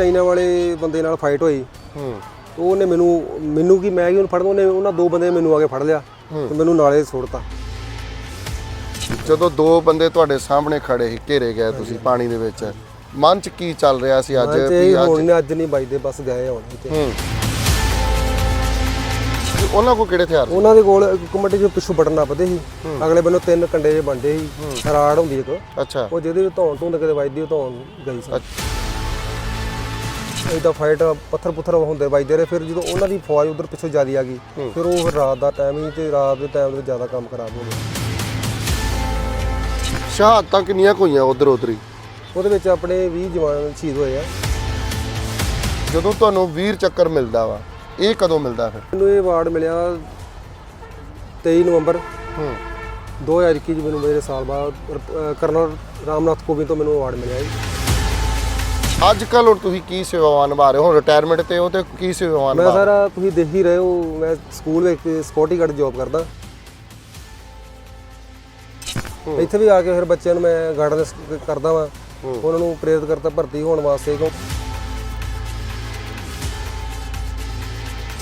China ਵਾਲੇ ਬੰਦੇ ਨਾਲ ਫਾਈਟ ਹੋਈ। ਹੂੰ। ਉਹ ਉਹਨੇ ਮੈਨੂੰ ਮੈਨੂੰ ਕੀ ਮੈਂ ਕੀ ਉਹਨੂੰ ਫੜਦਾ ਉਹਨੇ ਉਹਨਾਂ ਦੋ ਬੰਦੇ ਨੇ ਮੈਨੂੰ ਆ ਕੇ ਫੜ ਲਿਆ ਤੇ ਮੈਨੂੰ ਨਾਲੇ ਸੁੱਟਤਾ। ਜਦੋਂ ਦੋ ਬੰਦੇ ਤੁਹਾਡੇ ਸਾਹਮਣੇ ਖੜੇ ਸੀ ਘੇਰੇ ਗਏ ਤੁਸੀਂ ਪਾਣੀ ਦੇ ਵਿੱਚ ਮਨ ਚ ਕੀ ਚੱਲ ਰਿਹਾ ਸੀ ਅੱਜ? ਤੇ ਵੀ ਇਹ ਹੁਣ ਅੱਜ ਨੇ ਅੱਜ ਨਹੀਂ ਵੱਜਦੇ ਬਸ ਗਏ ਹੁਣ ਇੱਥੇ। ਹੂੰ। ਤੇ ਉਹਨਾਂ ਕੋ ਕਿਹੜੇ ਹਥਿਆਰ ਸੀ? ਉਹਨਾਂ ਦੇ ਕੋਲ ਇੱਕ ਕਮੇਟੀ ਚ ਪਿੱਛੋਂ ਬਟਨ ਨੱਪਦੇ ਸੀ। ਅਗਲੇ ਬੰਨੋਂ ਤਿੰਨ ਕੰਡੇ ਜੇ ਬਣਦੇ ਸੀ। ਰਾੜ ਹੁੰਦੀ ਇੱਕ। ਅੱਛਾ। ਉਹ ਜਿਹਦੇ ਵਿੱਚ ਧੌਣ ਧੁੰਦ ਕਿਤੇ ਵੱਜਦੀ ਉਹ ਧੌਣ ਗਈ ਸੀ। ਇਦਾਂ ਫਾਈਟ ਪੱਥਰ ਪੁੱਥਰ ਹੁੰਦੇ ਵੱਜਦੇ ਰਹੇ। ਫਿਰ ਜਦੋਂ ਉਹਨਾਂ ਦੀ ਫੌਜ ਉਧਰ ਪਿੱਛੋਂ ਜਿਆਦੀ ਆ ਗਈ ਫਿਰ ਉਹ ਰਾਤ ਦਾ ਟਾਈਮ ਹੀ ਤੇ ਰਾਤ ਦੇ ਟਾਈਮ ਦੇ ਜ਼ਿਆਦਾ ਕੰਮ ਖਰਾਬ ਹੋ ਗਿਆ ਸ਼ਹਾਦਤਾਂ ਕਿੰਨੀਆਂ ਹੋਈਆਂ ਉਧਰ ਉਧਰ ਹੀ? ਉਹਦੇ ਵਿੱਚ ਆਪਣੇ 20 ਜਵਾਨ ਸ਼ਹੀਦ ਹੋਏ ਆ। ਜਦੋਂ ਤੁਹਾਨੂੰ ਵੀਰ ਚੱਕਰ ਮਿਲਦਾ ਵਾ ਇਹ ਕਦੋਂ ਮਿਲਦਾ ਫਿਰ? ਮੈਨੂੰ ਇਹ ਅਵਾਰਡ ਮਿਲਿਆ 23 ਨਵੰਬਰ। ਹੂੰ। 2021 ਚ ਮੈਨੂੰ ਮੇਰੇ ਸਾਲ ਬਾਅਦ ਕਰਨਲ ਰਾਮਨਾਥ ਕੋਵਿੰਦ ਤੋਂ ਮੈਨੂੰ ਅਵਾਰਡ ਮਿਲਿਆ ਜੀ। ਅੱਜ ਕੱਲ ਹੁਣ ਤੁਸੀਂ ਕੀ ਸੇਵਾਵਾਂ ਨਿਭਾ ਰਹੇ ਹੋ? ਰਿਟਾਇਰਮੈਂਟ ਤੇ ਹੋ ਤੇ ਕੀ ਸੇਵਾਵਾਂ ਮੈਂ ਨਿਭਾ ਰਹੇ ਸਾਰਾ ਤੁਸੀਂ ਦੇਖ ਹੀ ਰਹੇ ਹੋ ਮੈਂ ਸਕੂਲ ਵਿੱਚ ਸਕਿਉਰਟੀ ਗਾਰਡ ਜੌਬ ਕਰਦਾ। ਇੱਥੇ ਵੀ ਆ ਕੇ ਫਿਰ ਬੱਚਿਆਂ ਨੂੰ ਮੈਂ ਗਾਰਡਨਸ ਕਰਦਾ ਵਾਂ। ਉਹਨਾਂ ਨੂੰ ਪ੍ਰੇਰਿਤ ਕਰਤਾ ਭਰਤੀ ਹੋਣ ਵਾਸਤੇ ਕਿਉਂ?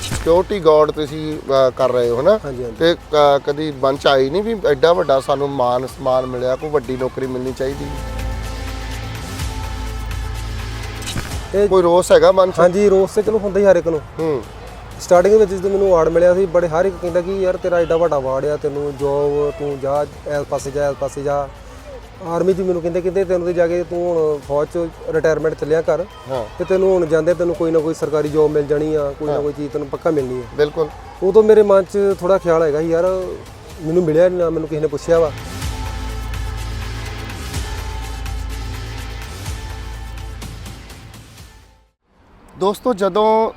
ਸਿਕਿਉਰਿਟੀ ਗਾਰਡ ਤੁਸੀਂ ਅਹ, ਕਰ ਰਹੇ ਹੋ ਨਾ? ਹਾਂਜੀ ਹਾਂਜੀ। ਤੇ ਕਦੀ ਮਨ ਚ ਆਈ ਨਹੀਂ ਵੀ ਐਡਾ ਵੱਡਾ ਸਾਨੂੰ ਮਾਨ ਸਨਮਾਨ ਮਿਲਿਆ ਕੋਈ ਵੱਡੀ ਨੌਕਰੀ ਮਿਲਣੀ ਚਾਹੀਦੀ? ਇਹ ਕੋਈ ਰੋਸ ਹੈਗਾ ਮਨ ਚ? ਹਾਂਜੀ ਰੋਸ ਤੇ ਚਲੋ ਹੁੰਦਾ ਹੀ ਹਰ ਇੱਕ ਨੂੰ। ਹੂੰ। ਸਟਾਰਟਿੰਗ ਵਿੱਚ ਜਦੋਂ ਮੈਨੂੰ ਅਵਾਰਡ ਮਿਲਿਆ ਸੀ ਬੜੇ ਹਰ ਇੱਕ ਕਹਿੰਦਾ ਕਿ ਯਾਰ ਤੇਰਾ ਐਡਾ ਵੱਡਾ ਅਵਾਰਡ ਆ ਤੈਨੂੰ ਜੋਬ ਤੂੰ ਜਾ ਇਸ ਪਾਸੇ ਜਾ ਇਸ ਪਾਸੇ ਜਾ। ਆਰਮੀ 'ਚ ਮੈਨੂੰ ਕਹਿੰਦੇ ਕਹਿੰਦੇ ਤੈਨੂੰ ਤੇ ਜਾ ਕੇ ਤੂੰ ਹੁਣ ਫੌਜ 'ਚ ਰਿਟਾਇਰਮੈਂਟ ਚੱਲਿਆ ਕਰ। ਹਾਂ। ਤੇ ਤੈਨੂੰ ਹੁਣ ਜਾਂਦੇ ਤੈਨੂੰ ਕੋਈ ਨਾ ਕੋਈ ਸਰਕਾਰੀ ਜੋਬ ਮਿਲ ਜਾਣੀ ਆ ਕੋਈ ਨਾ ਕੋਈ ਚੀਜ਼ ਤੈਨੂੰ ਪੱਕਾ ਮਿਲਣੀ ਆ। ਬਿਲਕੁਲ। ਉਦੋਂ ਮੇਰੇ ਮਨ 'ਚ ਥੋੜਾ ਖਿਆਲ ਹੈਗਾ ਸੀ ਯਾਰ ਮੈਨੂੰ ਮਿਲਿਆ ਨਹੀਂ ਨਾ ਮੈਨੂੰ ਕਿਸੇ ਨੇ ਪੁੱਛਿਆ ਵਾ। ਦੋਸਤੋ, ਜਦੋਂ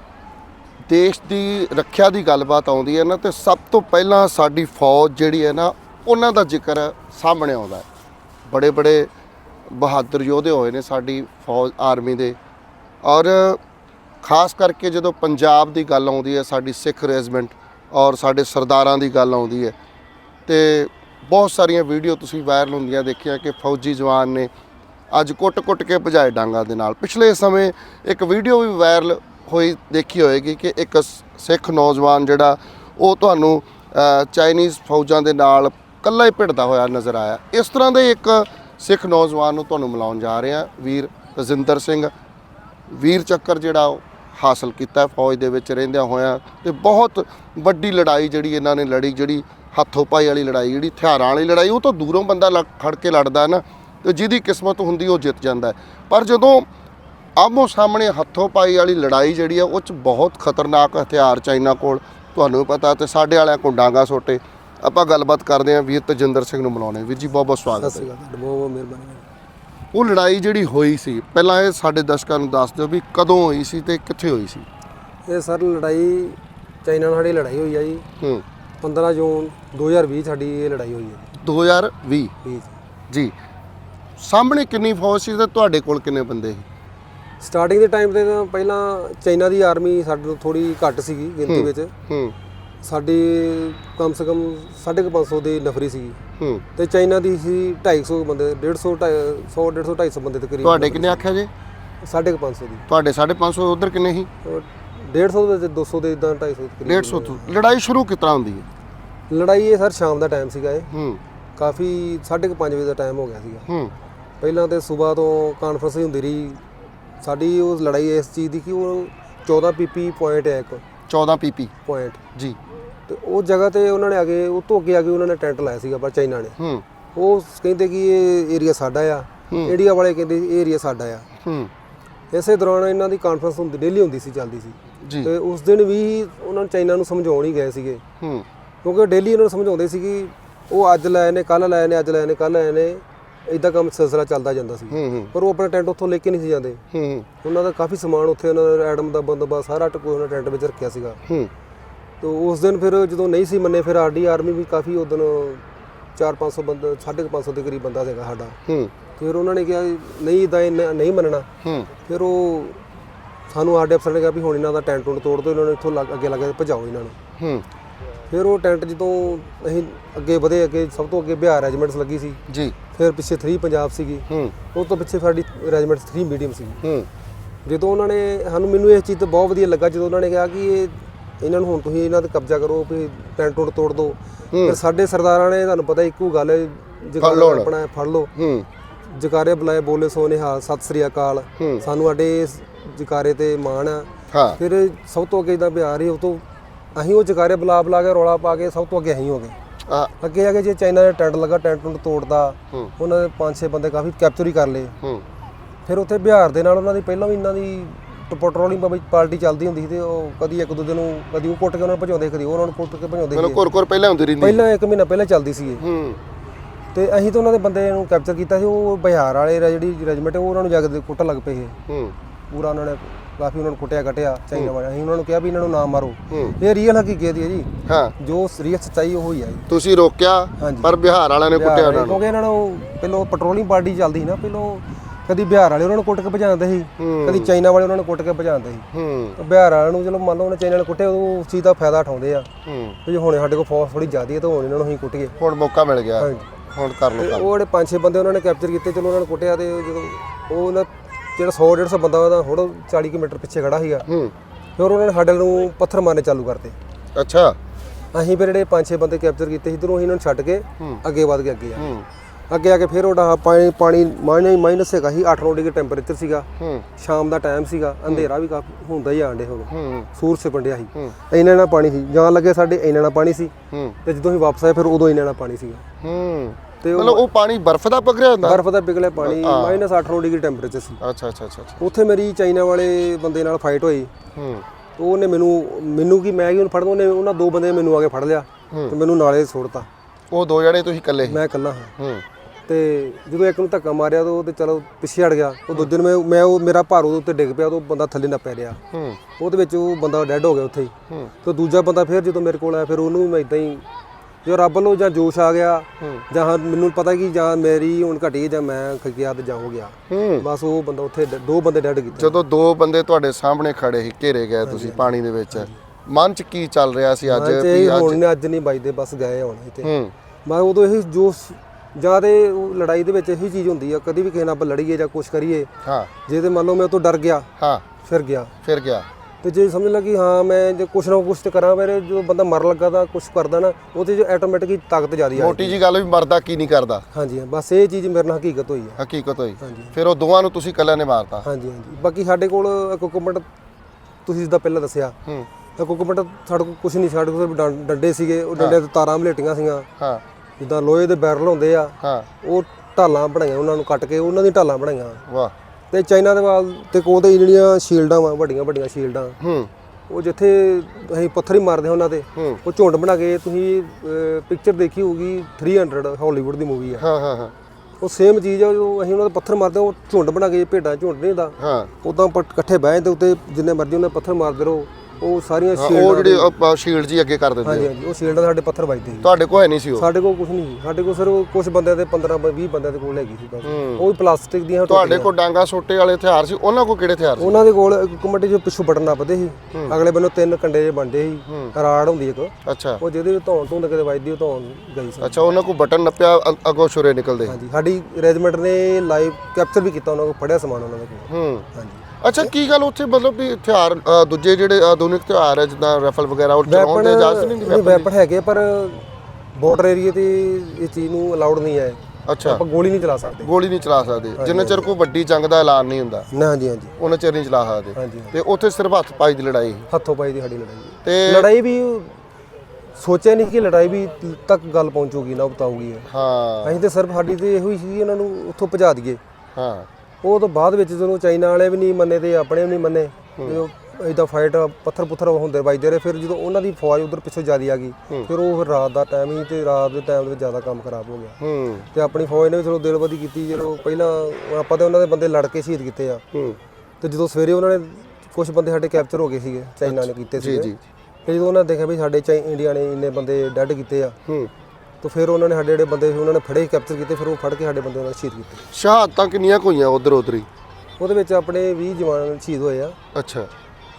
ਦੇਸ਼ ਦੀ ਰੱਖਿਆ ਦੀ ਗੱਲਬਾਤ ਆਉਂਦੀ ਹੈ ਨਾ, ਤੇ ਸਭ ਤੋਂ ਪਹਿਲਾਂ ਸਾਡੀ ਫੌਜ ਜਿਹੜੀ ਹੈ ਨਾ, ਉਹਨਾਂ ਦਾ ਜ਼ਿਕਰ ਸਾਹਮਣੇ ਆਉਂਦਾ ਹੈ। ਬੜੇ ਬੜੇ ਬਹਾਦਰ ਯੋਧੇ ਹੋਏ ਨੇ ਸਾਡੀ ਫੌਜ, ਆਰਮੀ ਦੇ। ਔਰ ਖਾਸ ਕਰਕੇ ਜਦੋਂ ਪੰਜਾਬ ਦੀ ਗੱਲ ਆਉਂਦੀ ਹੈ, ਸਾਡੀ ਸਿੱਖ ਰੈਜੀਮੈਂਟ ਔਰ ਸਾਡੇ ਸਰਦਾਰਾਂ ਦੀ ਗੱਲ ਆਉਂਦੀ ਹੈ, ਤੇ ਬਹੁਤ ਸਾਰੀਆਂ ਵੀਡੀਓ ਤੁਸੀਂ ਵਾਇਰਲ ਹੁੰਦੀਆਂ ਦੇਖੀਆਂ ਕਿ ਫੌਜੀ ਜਵਾਨ ਨੇ ਅੱਜ ਕੁੱਟ-ਕੁੱਟ ਕੇ ਭਜਾਏ ਡਾਂਗਾ ਦੇ ਨਾਲ। ਪਿਛਲੇ ਸਮੇਂ ਇੱਕ ਵੀਡੀਓ ਵੀ ਵਾਇਰਲ ਹੋਈ, ਦੇਖੀ ਹੋਏਗੀ ਕਿ ਇੱਕ ਸ- ਸਿੱਖ ਨੌਜਵਾਨ ਜਿਹੜਾ, ਉਹ ਤੁਹਾਨੂੰ ਚਾਈਨੀਜ਼ ਫੌਜਾਂ ਦੇ ਨਾਲ ਕੱਲਾ ਹੀ ਭਿੜਦਾ ਹੋਇਆ ਨਜ਼ਰ ਆਇਆ। ਇਸ ਤਰ੍ਹਾਂ ਦੇ ਇੱਕ ਸਿੱਖ ਨੌਜਵਾਨ ਨੂੰ ਤੁਹਾਨੂੰ ਮਿਲਾਉਣ ਜਾ ਰਹੇ ਹਾਂ, ਵੀਰ ਰਜਿੰਦਰ ਸਿੰਘ। ਵੀਰ ਚੱਕਰ ਜਿਹੜਾ, ਉਹ ਹਾਸਲ ਕੀਤਾ, ਫੌਜ ਦੇ ਵਿੱਚ ਰਹਿੰਦਿਆਂ ਹੋਇਆਂ, ਤੇ ਬਹੁਤ ਵੱਡੀ ਲੜਾਈ ਜਿਹੜੀ ਇਹਨਾਂ ਨੇ ਲੜੀ, ਜਿਹੜੀ ਹੱਥੋਂ ਪਾਈ ਵਾਲੀ ਲੜਾਈ, ਜਿਹੜੀ ਹਥਿਆਰਾਂ ਵਾਲੀ ਲੜਾਈ, ਉਹ ਤਾਂ ਦੂਰੋਂ ਬੰਦਾ ਲੜ- ਖੜ ਕੇ ਲੜਦਾ ਨਾ। ਤੇ ਜਿਹਦੀ ਕਿਸਮਤ ਹੁੰਦੀ ਉਹ ਜਿੱਤ ਜਾਂਦਾ। ਪਰ ਜਦੋਂ ਆਮੋ ਸਾਹਮਣੇ ਹੱਥੋਂ ਪਾਈ ਵਾਲੀ ਲੜਾਈ ਜਿਹੜੀ ਆ ਉਹ ਚ ਬਹੁਤ ਖਤਰਨਾਕ ਹਥਿਆਰ ਚਾਈਨਾ ਕੋਲ। ਤੁਹਾਨੂੰ ਪਤਾ ਤੇ ਸਾਡੇ ਵਾਲਿਆਂ ਕੋਲ ਡਾਂਗਾ ਸੋਟੇ। ਆਪਾਂ ਗੱਲਬਾਤ ਕਰਦੇ ਹਾਂ ਵੀਰ ਤਜਿੰਦਰ ਸਿੰਘ ਨੂੰ ਮਿਲਾਉਣੇ ਵੀਰ ਜੀ ਬਹੁਤ ਬਹੁਤ ਸਵਾਗਤ ਹੈ। ਬਹੁਤ ਬਹੁਤ ਮਿਹਰਬਾਨੀ ਉਹ ਲੜਾਈ ਜਿਹੜੀ ਹੋਈ ਸੀ ਪਹਿਲਾਂ ਇਹ ਸਾਡੇ ਦਰਸ਼ਕਾਂ ਨੂੰ ਦੱਸ ਦਿਓ ਵੀ ਕਦੋਂ ਹੋਈ ਸੀ ਤੇ ਕਿੱਥੇ ਹੋਈ ਸੀ? ਇਹ ਸਰ ਲੜਾਈ ਚਾਈਨਾ ਨਾਲ ਸਾਡੀ ਲੜਾਈ ਹੋਈ ਆ ਜੀ। ਹੂੰ। 15 ਜੂਨ 2020 ਸਾਡੀ ਇਹ ਲੜਾਈ ਹੋਈ ਹੈ 2020 ਜੀ ਜੀ। ਸਾਹਮਣੇ ਕਿੰਨੀ ਫੌਜ ਸੀ ਤੇ ਤੁਹਾਡੇ ਕੋਲ ਕਿੰਨੇ ਬੰਦੇ ਸੀ? ਸਟਾਰਟਿੰਗ ਦੇ ਟਾਈਮ ਤੇ ਤਾਂ ਪਹਿਲਾਂ ਚਾਈਨਾ ਦੀ ਆਰਮੀ ਸਾਡੇ ਤੋਂ ਥੋੜੀ ਘੱਟ ਸੀਗੀ ਗਿਣਤੀ ਵਿੱਚ। ਹੂੰ। ਸਾਡੀ ਕਮ ਸੇ ਕਮ 550 ਦੀ ਨਫਰੀ ਸੀਗੀ। ਹੂੰ। ਤੇ ਚਾਈਨਾ ਦੀ ਸੀ 250 ਬੰਦੇ 150 100 150 250 ਬੰਦੇ ਤਕਰੀਬਨ। ਤੁਹਾਡੇ ਕਿੰਨੇ ਆਖਿਆ ਜੇ? 550 ਦੀ। ਤੁਹਾਡੇ 550 ਉਧਰ ਕਿੰਨੇ ਸੀ? ਉਹ 150 ਦੇ 200 ਦੇ ਇਦਾਂ 250 ਦੇ ਕਰੀਬ 150 ਤੋਂ। ਲੜਾਈ ਸ਼ੁਰੂ ਕਿਸ ਤਰ੍ਹਾਂ ਹੁੰਦੀ ਹੈ? ਲੜਾਈ ਇਹ ਸਰ ਸ਼ਾਮ ਦਾ ਟਾਈਮ ਸੀਗਾ ਇਹ। ਹੂੰ। ਕਾਫੀ 5:30 ਵਜੇ ਦਾ ਟਾਈਮ ਹੋ ਗਿਆ ਸੀਗਾ। ਹੂੰ। ਪਹਿਲਾਂ ਤੇ ਸਵੇਰ ਤੋਂ ਕਾਨਫਰੰਸ ਹੀ ਹੁੰਦੀ ਰਹੀ। ਸਾਡੀ ਉਹ ਲੜਾਈ ਇਸ ਚੀਜ਼ ਦੀ ਕਿ ਉਹ 14 ਪੀਪੀ ਪੁਆਇੰਟ ਹੈ ਇੱਕ। 14 ਪੀਪੀ ਪੁਆਇੰਟ ਜੀ। ਤੇ ਉਹ ਜਗ੍ਹਾ ਤੇ ਉਹਨਾਂ ਨੇ ਅੱਗੇ ਉਹ ਤੋਂ ਅੱਗੇ ਆ ਕੇ ਉਹਨਾਂ ਨੇ ਟੈਂਟ ਲਾਇਆ ਸੀਗਾ ਪਰ ਚਾਈਨਾ ਨੇ। ਹੂੰ। ਉਹ ਕਹਿੰਦੇ ਕਿ ਇਹ ਏਰੀਆ ਸਾਡਾ ਆ। ਇੰਡੀਆ ਵਾਲੇ ਕਹਿੰਦੇ ਇਹ ਏਰੀਆ ਸਾਡਾ ਆ। ਹੂੰ। ਇਸੇ ਦੌਰਾਨ ਇਹਨਾਂ ਦੀ ਕਾਨਫਰੰਸ ਹੁੰਦੀ ਡੇਲੀ ਹੁੰਦੀ ਸੀ ਚੱਲਦੀ ਸੀ। ਜੀ। ਤੇ ਉਸ ਦਿਨ ਵੀ ਉਹਨਾਂ ਨੂੰ ਚਾਈਨਾ ਨੂੰ ਸਮਝਾਉਣ ਹੀ ਗਏ ਸੀਗੇ। ਹੂੰ। ਕਿਉਂਕਿ ਡੇਲੀ ਉਹਨਾਂ ਨੂੰ ਸਮਝਾਉਂਦੇ ਸੀ ਕਿ ਉਹ ਅੱਜ ਲਾਏ ਨੇ ਕੱਲ ਲਾਏ ਨੇ ਅੱਜ ਲਾਏ ਨੇ ਕੱਲ ਲਾਏ ਨੇ। ਇਦਾਂ ਕੰਮ ਸਿਲਸਿਲਾ ਚੱਲਦਾ ਜਾਂਦਾ ਸੀ। ਹੂੰ ਹੂੰ। ਪਰ ਉਹ ਆਪਣਾ ਟੈਂਟ ਉੱਥੋਂ ਲੈ ਕੇ ਨਹੀਂ ਸੀ ਜਾਂਦੇ। ਹੂੰ ਉਹਨਾਂ ਦਾ ਕਾਫੀ ਸਮਾਨ ਉੱਥੇ ਉਹਨਾਂ ਦਾ ਐਡਮ ਦਾ ਬੰਦੋਬਸਤ ਸਾਰਾ ਟਕੋ ਉਹਨਾਂ ਟੈਂਟ ਵਿੱਚ ਰੱਖਿਆ ਸੀਗਾ। ਹੂੰ। ਤੇ ਉਸ ਦਿਨ ਫਿਰ ਜਦੋਂ ਨਹੀਂ ਸੀ ਮੰਨੇ ਫਿਰ ਆਰਡੀ ਆਰਮੀ ਵੀ ਕਾਫੀ ਉਸ ਦਿਨ 4-500 ਬੰਦਾ 550 ਦੇ ਕਰੀਬ ਬੰਦਾ ਸੀਗਾ ਸਾਡਾ। ਹੂੰ। ਫਿਰ ਉਹਨਾਂ ਨੇ ਕਿਹਾ ਨਹੀਂ ਇਦਾਂ ਨਹੀਂ ਮੰਨਣਾ। ਹੂੰ। ਫਿਰ ਉਹ ਸਾਨੂੰ ਆਰਡੀ ਅਫਸਰ ਨੇ ਕਿਹਾ ਵੀ ਹੁਣ ਇਹਨਾਂ ਦਾ ਟੈਂਟ ਟੁੰਟ ਤੋੜ ਦਿਓ ਇਹਨਾਂ ਨੂੰ ਇੱਥੋਂ ਅੱਗੇ ਲੱਗੇ ਭਜਾਓ ਇਹਨਾਂ ਨੂੰ। ਹੂੰ। ਫਿਰ ਉਹ ਟੈਂਟ ਜਦੋਂ ਅਸੀਂ ਅੱਗੇ ਵਧੇ ਅੱਗੇ ਸਭ ਤੋਂ ਅੱਗੇ ਬਿਹਾਰ ਰੈਜੀਮੈਂਟਸ ਲੱਗੀ ਸੀ। ਜੀ। ਫਿਰ ਪਿੱਛੇ 3 ਪੰਜਾਬ ਸੀਗੀ। ਹੂੰ। ਉਹ ਤੋਂ ਪਿੱਛੇ ਸਾਡੀ ਰੈਜੀਮੈਂਟ 3 ਮੀਡੀਅਮ ਸੀਗੀ। ਹੂੰ। ਜਦੋਂ ਉਹਨਾਂ ਨੇ ਸਾਨੂੰ ਮੈਨੂੰ ਇਹ ਚੀਜ਼ ਤੇ ਬਹੁਤ ਵਧੀਆ ਲੱਗਾ ਜਦੋਂ ਉਹਨਾਂ ਨੇ ਕਿਹਾ ਕਿ ਇਹ ਇਹਨਾਂ ਨੂੰ ਹੁਣ ਤੁਸੀਂ ਇਹਨਾਂ ਤੇ ਕਬਜ਼ਾ ਕਰੋ ਵੀ ਟੈਂਟ ਟੁੱਟ ਤੋੜ ਦਿਓ ਫਿਰ ਸਾਡੇ ਸਰਦਾਰਾਂ ਨੇ ਤੁਹਾਨੂੰ ਪਤਾ ਇੱਕੋ ਗੱਲ ਹੈ ਜਗਾਰਾ। ਆਪਣਾ ਫੜ ਲਓ। ਹੂੰ। ਜਕਾਰੇ ਬੁਲਾਏ ਬੋਲੇ ਸੋ ਨਿਹਾਲ ਸਤਿ ਸ੍ਰੀ ਅਕਾਲ। ਸਾਨੂੰ ਸਾਡੇ ਜਕਾਰੇ ਤੇ ਮਾਣ ਆ। ਹਾਂ। ਫਿਰ ਸਭ ਤੋਂ ਅੱਗੇ ਦਾ ਬਿਹਾਰ ਹੀ ਉਹ ਤੋਂ ਅਸੀਂ ਉਹ ਜਕਾਰੇ ਬੁਲਾ ਬੁਲਾ ਕੇ ਰੌਲਾ ਪਾ ਕੇ ਸਭ ਤੋਂ ਅੱਗੇ ਅਸੀਂ ਹੋ ਗਏ। ਆ। ਅੱਗੇ ਕੇ ਜੇ ਚਾਈਨਾ ਦੇ ਟੈਂਟ ਲੱਗਾ ਟੈਂਟ ਨੂੰ ਤੋੜਦਾ। ਉਹਨਾਂ ਦੇ ਪੰਜ ਛੇ ਬੰਦੇ ਕਾਫੀ ਕੈਪਚਰ ਹੀ ਕਰ ਲਏ। ਫਿਰ ਉੱਥੇ ਬਿਹਾਰ ਦੇ ਨਾਲ ਉਹਨਾਂ ਦੀ ਪਹਿਲਾਂ ਵੀ ਇਹਨਾਂ ਦੀ ਪੈਟਰੋਲਿੰਗ ਪਾਰਟੀ ਚੱਲਦੀ ਹੁੰਦੀ ਸੀ ਤੇ ਉਹ ਕਦੀ ਇੱਕ ਦੂਜੇ ਨੂੰ ਕਦੀ ਉਹ ਕੁੱਟ ਕੇ ਉਹਨਾਂ ਨੂੰ ਭਜਾਉਂਦੇ ਕਦੀ ਉਹ ਉਹਨਾਂ ਨੂੰ ਕੁੱਟ ਕੇ ਭਜਾਉਂਦੇ ਸੀ ਕੋਰ ਕੋਰ ਪਹਿਲਾਂ ਹੁੰਦੀ ਰਹਿੰਦੀ ਪਹਿਲਾਂ ਇੱਕ ਮਹੀਨਾ ਪਹਿਲਾਂ ਚੱਲਦੀ ਸੀ ਇਹ। ਤੇ ਅਸੀਂ ਤਾਂ ਉਹਨਾਂ ਦੇ ਬੰਦੇ ਨੂੰ ਕੈਪਚਰ ਕੀਤਾ ਸੀ ਉਹ ਬਿਹਾਰ ਵਾਲੇ ਜਿਹੜੀ ਰੈਜੀਮੈਂਟ ਉਹ ਉਹਨਾਂ ਨੂੰ ਜਾ ਕੇ ਕੁੱਟਣ ਲੱਗ ਪਏ ਇਹ ਹੂੰ। ਪੂਰਾ ਉਹਨਾਂ ਨੇ ਕਾਫੀ ਉਹਨਾਂ ਨੂੰ ਕੁੱਟਿਆ ਕਟਿਆ ਚਾਈਨਾ ਵਾਲਿਆਂ ਅਸੀਂ ਉਹਨਾਂ ਨੂੰ ਕਿਹਾ ਵੀ ਇਹਨਾਂ ਨੂੰ ਨਾ ਮਾਰੋ। ਇਹ ਰੀਅਲ ਹਕੀਕਤ ਹੈ ਜੀ। ਹਾਂ। ਜੋ ਰੀਅਲ ਸੱਚਾਈ ਉਹ ਹੀ ਹੈ ਜੀ। ਤੁਸੀਂ ਰੋਕਿਆ। ਪਰ ਬਿਹਾਰ ਵਾਲਿਆਂ ਨੇ ਕੁੱਟਿਆ ਉਹਨਾਂ ਨੂੰ। ਕਿਉਂਕਿ ਇਹਨਾਂ ਨੂੰ ਪਹਿਲਾਂ ਪੈਟਰੋਲਿੰਗ ਪਾਰਟੀ ਚੱਲਦੀ ਸੀ ਨਾ ਪਹਿਲਾਂ ਕਦੀ ਬਿਹਾਰ ਵਾਲੇ ਉਹਨਾਂ ਨੂੰ ਕੁੱਟ ਕੇ ਭਜਾਉਂਦੇ ਸੀ। ਕਦੀ ਚਾਈਨਾ ਵਾਲੇ ਉਹਨਾਂ ਨੂੰ ਕੁੱਟ ਕੇ ਭਜਾਉਂਦੇ ਸੀ। ਬਿਹਾਰ ਵਾਲਿਆਂ ਨੂੰ ਚਲੋ ਮੰਨ ਲਓ ਉਹਨੇ ਚਾਈਨਾ ਨੂੰ ਕੁੱਟਿਆ ਉਹ ਉਸ ਚੀਜ਼ ਦਾ ਫਾਇਦਾ ਉਠਾਉਂਦੇ ਆ। ਹੂੰ। ਵੀ ਜੇ ਹੁਣ ਸਾਡੇ ਕੋਲ ਫੋਰਸ ਥੋੜੀ ਜ਼ਿਆਦੀ ਹੈ ਤਾਂ ਹੁਣ ਇਹਨਾਂ ਨੂੰ ਅਸੀਂ ਕੁੱਟੀਏ। ਹੁਣ ਮੌਕਾ ਮਿਲ ਗਿਆ। ਹਾਂਜੀ। ਹੁਣ ਕਰ ਲਓ ਉਹ ਜਿਹੜੇ ਪੰਜ ਛੇ ਬੰਦੇ ਉਹਨਾਂ ਨੇ ਕੈਪਚਰ ਕੀਤੇ ਚਲੋ ਉਹਨਾਂ ਨੂੰ ਕੁੱਟਿਆ ਤੇ ਜਦੋਂ ਉਹ ਉਹਨਾਂ ਜਿਹੜਾ 100 150 ਬੰਦਾ ਉਹਦਾ ਥੋੜਾ 40 ਕਿਲੋਮੀਟਰ ਪਿੱਛੇ ਖੜਾ ਸੀਗਾ। ਹੂੰ। ਫਿਰ ਉਹਨਾਂ ਨੇ ਸਾਡੇ ਨੂੰ ਪੱਥਰ ਮਾਰਨੇ ਚਾਲੂ ਕਰਤੇ। ਅੱਛਾ। ਅਸੀਂ ਫਿਰ ਜਿਹੜੇ ਪੰਜ ਛੇ ਬੰਦੇ ਕੈਪਚਰ ਕੀਤੇ ਇਧਰੋਂ ਅਸੀਂ ਇਹਨਾਂ ਨੂੰ ਛੱਡ ਕੇ। ਅੱਗੇ ਵਧ ਕੇ ਅੱਗੇ ਆ। ਹੂੰ। ਅੱਗੇ ਆ ਕੇ ਫਿਰ ਉਹਦਾ ਪਾਣੀ ਪਾਣੀ ਮਾਈਨਸ ਮਾਈਨਸ ਹੈਗਾ ਸੀ 8-9 ਡਿਗਰੀ ਟੈਂਪਰੇਚਰ ਸੀਗਾ। ਹੂੰ। ਸ਼ਾਮ ਦਾ ਟਾਈਮ ਸੀਗਾ ਅੰਧੇਰਾ ਵੀ ਕਾਫੀ ਹੁੰਦਾ ਹੀ ਆਂਡੇ ਹੋ ਗਏ ਹੂੰ। ਸੂਰਜ ਛਿਪੰਡਿਆ ਸੀ। ਇੰਨਾ ਨਾਲ ਪਾਣੀ ਸੀ ਜਾਣ ਲੱਗੇ ਸਾਡੇ ਇੰਨਾ ਨਾਲ ਪਾਣੀ ਸੀ। ਹੂੰ। ਤੇ ਜਦੋਂ ਅਸੀਂ ਵਾਪਸ ਆਏ ਫਿਰ ਉਦੋਂ ਇੰਨਾ ਨਾਲ ਪਾਣੀ ਸੀਗਾ। ਹੂੰ। ਤੇ ਮਤਲਬ ਉਹ ਪਾਣੀ ਬਰਫ਼ ਦਾ ਪਗਰਿਆ ਹੁੰਦਾ? ਬਰਫ਼ ਦਾ ਪਿਘਲਿਆ ਪਾਣੀ ਮਾਈਨਸ 8-9 ਡਿਗਰੀ ਟੈਂਪਰੇਚਰ ਸੀ। ਅੱਛਾ ਅੱਛਾ ਅੱਛਾ ਉੱਥੇ ਮੇਰੀ ਚਾਈਨਾ ਵਾਲੇ ਬੰਦੇ ਨਾਲ ਫਾਈਟ ਹੋਈ। ਹੂੰ। ਉਹਨੇ ਮੈਨੂੰ ਮੈਨੂੰ ਕੀ ਮੈਂ ਕਿ ਉਹਨੂੰ ਫੜਨ ਉਹਨੇ ਉਹਨਾਂ ਦੋ ਬੰਦੇ ਮੈਨੂੰ ਆ ਕੇ ਫੜ ਲਿਆ ਤੇ ਮੈਨੂੰ ਨਾਲੇ ਸੁੱਟਤਾ। ਉਹ ਦੋ ਜਣੇ ਤੁਸੀਂ ਇਕੱਲੇ? ਮੈਂ ਇਕੱਲਾ ਹਾਂ। ਹੂੰ। ਤੇ ਜਦੋਂ ਇੱਕ ਨੂੰ ਧੱਕਾ ਮਾਰਿਆ ਤਾਂ ਉਹ ਤੇ ਚਲੋ ਪਿੱਛੇ ਹਟ ਗਿਆ। ਉਹ ਦੂਜੇ ਨੂੰ ਮੈਂ ਮੈਂ ਉਹ ਮੇਰਾ ਭਾਰ ਉਹਦੇ ਉੱਤੇ ਡਿੱਗ ਪਿਆ ਤੇ ਉਹ ਬੰਦਾ ਥੱਲੇ ਨਾ ਪੈ ਰਿਹਾ। ਹੂੰ। ਉਹਦੇ ਵਿੱਚ ਉਹ ਬੰਦਾ ਡੈੱਡ ਹੋ ਗਿਆ ਉੱਥੇ ਹੀ। ਹੂੰ। ਤੇ ਦੂਜਾ ਬੰਦਾ ਫਿਰ ਜਦੋਂ ਮੇਰੇ ਕੋਲ ਆਇਆ ਫਿਰ ਉਹਨੂੰ ਵੀ ਮੈਂ ਇਦਾਂ ਹੀ ਜੋ ਰੱਬ ਵੱਲੋਂ ਜਾਂ ਜੋਸ਼ ਆ ਗਿਆ। ਜਾਂ ਹਾਂ ਮੈਨੂੰ ਪਤਾ ਕਿ ਜਾਂ ਮੇਰੀ ਹੁਣ ਘਟੀ ਜਾਂ ਮੈਂ ਖਗਿਆ ਤੇ ਜਾਂ ਹੋ ਗਿਆ। ਬਸ ਉਹ ਬੰਦਾ ਉੱਥੇ ਡ- ਦੋ ਬੰਦੇ ਡੈੱਡ ਕੀਤੇ। ਜਦੋਂ ਦੋ ਬੰਦੇ ਤੁਹਾਡੇ ਸਾਹਮਣੇ ਖੜੇ ਸੀ ਘੇਰੇ ਗਏ ਤੁਸੀਂ ਪਾਣੀ ਦੇ ਵਿੱਚ। ਮਨ 'ਚ ਕੀ ਚੱਲ ਰਿਹਾ ਸੀ ਅੱਜ? ਹਾਂ ਤੇ ਵੀ ਹੁਣ ਅੱਜ ਨੇ ਅੱਜ ਨਹੀਂ ਵੱਜਦੇ ਬਸ ਗਏ ਹੁਣ ਇੱਥੇ। ਹੂੰ। ਮੈਂ ਉਦੋਂ ਇਹ ਜੋ ਜ਼ਿਆਦਾ ਲੜਾਈ ਦੇ ਵਿੱਚ ਇਹੀ ਚੀਜ਼ ਹੁੰਦੀ ਆ ਕਦੀ ਵੀ ਕਿਸੇ ਨਾਲ ਆਪਾਂ ਲੜੀਏ ਜਾਂ ਕੁਛ ਕਰੀਏ ਹਾਂ। ਜੇ ਤੇ ਮੰਨ ਲਓ ਮੈਂ ਉਹ ਤੋਂ ਡਰ ਗਿਆ ਹਾਂ। ਫਿਰ ਗਿਆ। ਫਿਰ ਗਿਆ। ਤੇ ਜੇ ਸਮਝ ਲੱਗੀ ਹਾਂ ਮੈਂ ਜੇ ਕੁਛ ਨਾ ਕੁਛ ਤੇ ਕਰਾਂ ਮੇਰੇ ਜਦੋਂ ਬੰਦਾ ਮਰਨ ਲੱਗਾ ਤਾਂ ਕੁਛ ਕਰਦਾ ਨਾ ਉਹਦੇ ਚ ਆਟੋਮੈਟਿਕ ਤਾਕਤ ਜ਼ਿਆਦੀ ਆ ਮੋਟੀ ਜੀ ਗੱਲ ਵੀ ਮਰਦਾ ਕੀ ਨਹੀਂ ਕਰਦਾ। ਹਾਂਜੀ ਹਾਂ, ਬਸ ਇਹ ਚੀਜ਼ ਮੇਰੇ ਨਾਲ ਹਕੀਕਤ ਹੋਈ ਹੈ ਹਕੀਕਤ ਹੋਈ। ਹਾਂਜੀ। ਫਿਰ ਉਹ ਦੋਵਾਂ ਨੂੰ ਤੁਸੀਂ ਇਕੱਲਿਆਂ ਨੇ ਮਾਰਤਾ। ਹਾਂਜੀ ਹਾਂਜੀ। ਬਾਕੀ ਸਾਡੇ ਕੋਲ ਇਕਵਿਪਮੈਂਟ ਤੁਸੀਂ ਜਿੱਦਾਂ ਪਹਿਲਾਂ ਦੱਸਿਆ ਹੂੰ। ਇਕਵਿਪਮੈਂਟ ਸਾਡੇ ਕੋਲ ਕੁਛ ਨਹੀਂ ਸਾਡੇ ਕੋਲ ਡੰ- ਡੰਡੇ ਸੀਗੇ ਉਹ ਡੰਡੇ ਤੇ ਤਾਰਾਂ ਮਲੇਟੀਆਂ ਸੀਗੀਆਂ। ਹਾਂ। ਜਿੱਦਾਂ ਲੋਹੇ ਦੇ ਬੈਰਲ ਹੁੰਦੇ ਆ ਹਾਂ। ਉਹ ਢਾਲਾਂ ਬਣਾਈਆਂ ਉਹਨਾਂ ਨੂੰ ਕੱਟ ਕੇ ਉਹਨਾਂ ਦੀ ਢਾਲਾਂ ਬਣਾਈਆਂ। ਵਾਹ। ਤੇ ਚਾਈਨਾ ਦੇ ਵਾਲ ਤੇ ਕੋਲ ਤੇ ਜਿਹੜੀਆਂ ਸ਼ੀਲਡਾਂ ਵਾ ਵੱਡੀਆਂ ਵੱਡੀਆਂ ਸ਼ੀਲਡਾਂ। ਹੂੰ। ਉਹ ਜਿੱਥੇ ਅਸੀਂ ਪੱਥਰ ਹੀ ਮਾਰਦੇ ਹਾਂ ਉਹਨਾਂ ਤੇ ਉਹ ਝੁੰਡ ਬਣਾ ਕੇ ਤੁਸੀਂ ਪਿਕਚਰ ਦੇਖੀ ਹੋਊਗੀ 300 ਹਾਲੀਵੁੱਡ ਦੀ ਮੂਵੀ ਆ। ਹਾਂ ਹਾਂ ਹਾਂ। ਉਹ ਸੇਮ ਚੀਜ਼ ਆ ਜੋ ਅਸੀਂ ਉਹਨਾਂ ਦੇ ਪੱਥਰ ਮਾਰਦੇ ਉਹ ਝੁੰਡ ਬਣਾ ਕੇ ਭੇਡਾਂ ਝੁੰਡ ਨਹੀਂ ਹੁੰਦਾ ਹਾਂ ਉਦਾਂ ਇਕੱਠੇ ਬਹਿ ਜਾਂਦੇ ਉੱਤੇ ਜਿੰਨੇ ਮਰਜ਼ੀ ਉਹਨਾਂ ਪੱਥਰ ਮਾਰਦੇ ਰਹੋ। ਉਹ ਸਾਰੀਆਂ ਸ਼ੀਲਡਾਂ ਉਹ ਜਿਹੜੀ ਸ਼ੀਲਡ ਜੀ ਅੱਗੇ ਕਰ ਦਿੰਦੇ ਹਾਂਜੀ ਹਾਂਜੀ ਉਹ ਸ਼ੀਲਡਾਂ ਸਾਡੇ ਪੱਥਰ ਵੱਜਦੇ ਸੀ ਤੁਹਾਡੇ ਕੋਲ ਹੈ ਨਹੀਂ ਸੀ ਉਹ? ਸਾਡੇ ਕੋਲ ਕੁਝ ਨਹੀਂ ਸੀ ਸਾਡੇ ਕੋਲ ਸਿਰਫ ਕੁਝ ਬੰਦਿਆਂ ਦੇ 15 20 ਬੰਦਿਆਂ ਦੇ ਕੋਲ ਹੈਗੀ ਸੀ ਬਸ। ਉਹ ਵੀ ਪਲਾਸਟਿਕ ਦੀਆਂ ਤੁਹਾਡੇ ਕੋਲ ਡਾਂਗਾ ਸੋਟੇ ਵਾਲੇ ਹਥਿਆਰ ਸੀ? ਉਹਨਾਂ ਕੋਲ ਕਿਹੜੇ ਹਥਿਆਰ ਸੀ? ਉਹਨਾਂ ਦੇ ਕੋਲ ਇੱਕ ਕਮੇਟੀ ਜੋ ਪਿੱਛੋਂ ਬਟਨ ਨੱਪਦੇ ਸੀ। ਅਗਲੇ ਬੰਨੋਂ ਤਿੰਨ ਕੰਡੇ ਜੇ ਬਣਦੇ ਸੀ। ਰਾੜ ਹੁੰਦੀ ਇੱਕ। ਅੱਛਾ। ਉਹ ਜਿਹਦੇ ਵਿੱਚ ਧੌਣ ਧੁੰਦ ਕਿਤੇ ਵੱਜਦੀ ਉਹ ਧੌਣ ਗਈ ਸੀ। ਅੱਛਾ ਉਹਨਾਂ ਕੋਲ ਬਟਨ ਨੱਪਿਆ ਅ- ਅੱਗੋਂ ਛੁਰੇ ਨਿਕਲਦੇ। ਹਾਂਜੀ ਸਾਡੀ ਰੈਜੀਮੈਂਟ ਨੇ ਲਾਈਵ ਕੈਪਚਰ ਵੀ ਕੀਤਾ ਉਹਨਾਂ ਕੋਲ ਫੜਿਆ ਸਮਾਨ ਉਹਨਾਂ ਦੇ ਕੋਲ। ਹੂੰ। ਹਾਂਜੀ। ਅੱਛਾ ਕੀ ਗੱਲ ਉੱਥੇ ਮਤਲਬ ਵੀ ਹਥਿਆਰ ਅ, ਦੂਜੇ ਜਿਹੜੇ ਆਧੁਨਿਕ ਹਥਿਆਰ ਹੈ ਜਿੱਦਾਂ ਰਾਈਫਲ ਵਗੈਰਾ ਉਹ ਚਲਾਉਣ ਦੇ ਇਜਾਜ਼ਤ ਨਹੀਂ ਦਿੰਦੇ ਵੈਪਨ ਹੈਗੇ ਪਰ ਬਾਰਡਰ ਏਰੀਆ ਤੇ ਇਹ ਚੀਜ਼ ਨੂੰ ਅਲਾਉਡ ਨਹੀਂ ਹੈ। ਅੱਛਾ। ਆਪਾਂ ਗੋਲੀ ਨਹੀਂ ਚਲਾ ਸਕਦੇ। ਗੋਲੀ ਨਹੀਂ ਚਲਾ ਸਕਦੇ। ਜਿੰਨਾ ਚਿਰ ਕੋਈ ਵੱਡੀ ਜੰਗ ਦਾ ਐਲਾਨ ਨਹੀਂ ਹੁੰਦਾ। ਨਾ ਹਾਂਜੀ ਹਾਂਜੀ। ਉਹਨਾਂ ਚਿਰ ਨਹੀਂ ਚਲਾ ਸਕਦੇ। ਹਾਂਜੀ ਤੇ ਉੱਥੇ ਸਿਰਫ ਹੱਥ ਪਾਈ ਦੀ ਲੜਾਈ ਸੀ। ਹੱਥੋਂ ਪਾਈ ਦੀ ਸਾਡੀ ਲੜਾਈ ਤੇ ਲੜਾਈ ਵੀ ਸੋਚਿਆ ਨਹੀਂ ਕਿ ਲੜਾਈ ਵੀ ਤੱਕ ਗੱਲ ਪਹੁੰਚੂਗੀ ਨਾ ਬਤਾਊਗੀ ਇਹ। ਹਾਂ। ਅਸੀਂ ਤੇ ਸਿਰਫ ਸਾਡੀ ਤੇ ਇਹੋ ਹੀ ਸੀ ਇਹਨਾਂ ਨੂੰ ਉੱਥੋਂ ਭਜਾ ਦਈਏ। ਹਾਂ। ਉਹ ਤੋਂ ਬਾਅਦ ਵਿੱਚ ਜਦੋਂ ਚਾਈਨਾ ਵਾਲੇ ਵੀ ਨਹੀਂ ਮੰਨੇ ਤੇ ਆਪਣੇ ਵੀ ਨਹੀਂ ਮੰਨੇ ਜਦੋਂ ਇਦਾਂ ਫਾਈਟ ਪੱਥਰ ਪੁੱਥਰ ਹੁੰਦੇ ਵੱਜਦੇ ਰਹੇ ਫਿਰ ਜਦੋਂ ਉਹਨਾਂ ਦੀ ਫੌਜ ਉਧਰ ਪਿੱਛੋਂ ਜ਼ਿਆਦੀ ਆ ਗਈ ਫਿਰ ਉਹ ਰਾਤ ਦਾ ਟਾਈਮ ਹੀ ਤੇ ਰਾਤ ਦੇ ਟਾਈਮ ਦੇ ਵਿੱਚ ਜ਼ਿਆਦਾ ਕੰਮ ਖਰਾਬ ਹੋ ਗਿਆ। ਤੇ ਆਪਣੀ ਫੌਜ ਨੇ ਵੀ ਚਲੋ ਦਿਲਬਦੀ ਕੀਤੀ ਜਦੋਂ ਪਹਿਲਾਂ ਆਪਾਂ ਤੇ ਉਹਨਾਂ ਦੇ ਬੰਦੇ ਲੜ ਕੇ ਸ਼ਹੀਦ ਕੀਤੇ ਆ। ਤੇ ਜਦੋਂ ਸਵੇਰੇ ਉਹਨਾਂ ਨੇ ਕੁਝ ਬੰਦੇ ਸਾਡੇ ਕੈਪਚਰ ਹੋ ਗਏ ਸੀਗੇ ਚਾਈਨਾ ਨੇ ਕੀਤੇ ਸੀਗੇ। ਜੀ। ਤੇ ਜਦੋਂ ਉਹਨਾਂ ਨੇ ਦੇਖਿਆ ਵੀ ਸਾਡੇ ਚਾਈ ਇੰਡੀਆ ਨੇ ਇੰਨੇ ਬੰਦੇ ਡੈੱਡ ਕੀਤੇ ਆ ਤਾਂ ਫਿਰ ਉਹਨਾਂ ਨੇ ਸਾਡੇ ਜਿਹੜੇ ਬੰਦੇ ਸੀ ਉਹਨਾਂ ਨੇ ਫੜੇ ਕੈਪਚਰ ਕੀਤੇ ਫਿਰ ਉਹ ਫੜ ਕੇ ਸਾਡੇ ਬੰਦੇ ਉਹਨਾਂ ਨੇ ਸ਼ਹੀਦ ਕੀਤੇ। ਸ਼ਹਾਦਤਾਂ ਕਿੰਨੀਆਂ ਹੋਈਆਂ ਉਧਰ ਉਧਰ ਉਹਦੇ ਵਿੱਚ ਆਪਣੇ 20 ਜਵਾਨ ਸ਼ਹੀਦ ਹੋਏ ਆ। ਅੱਛਾ।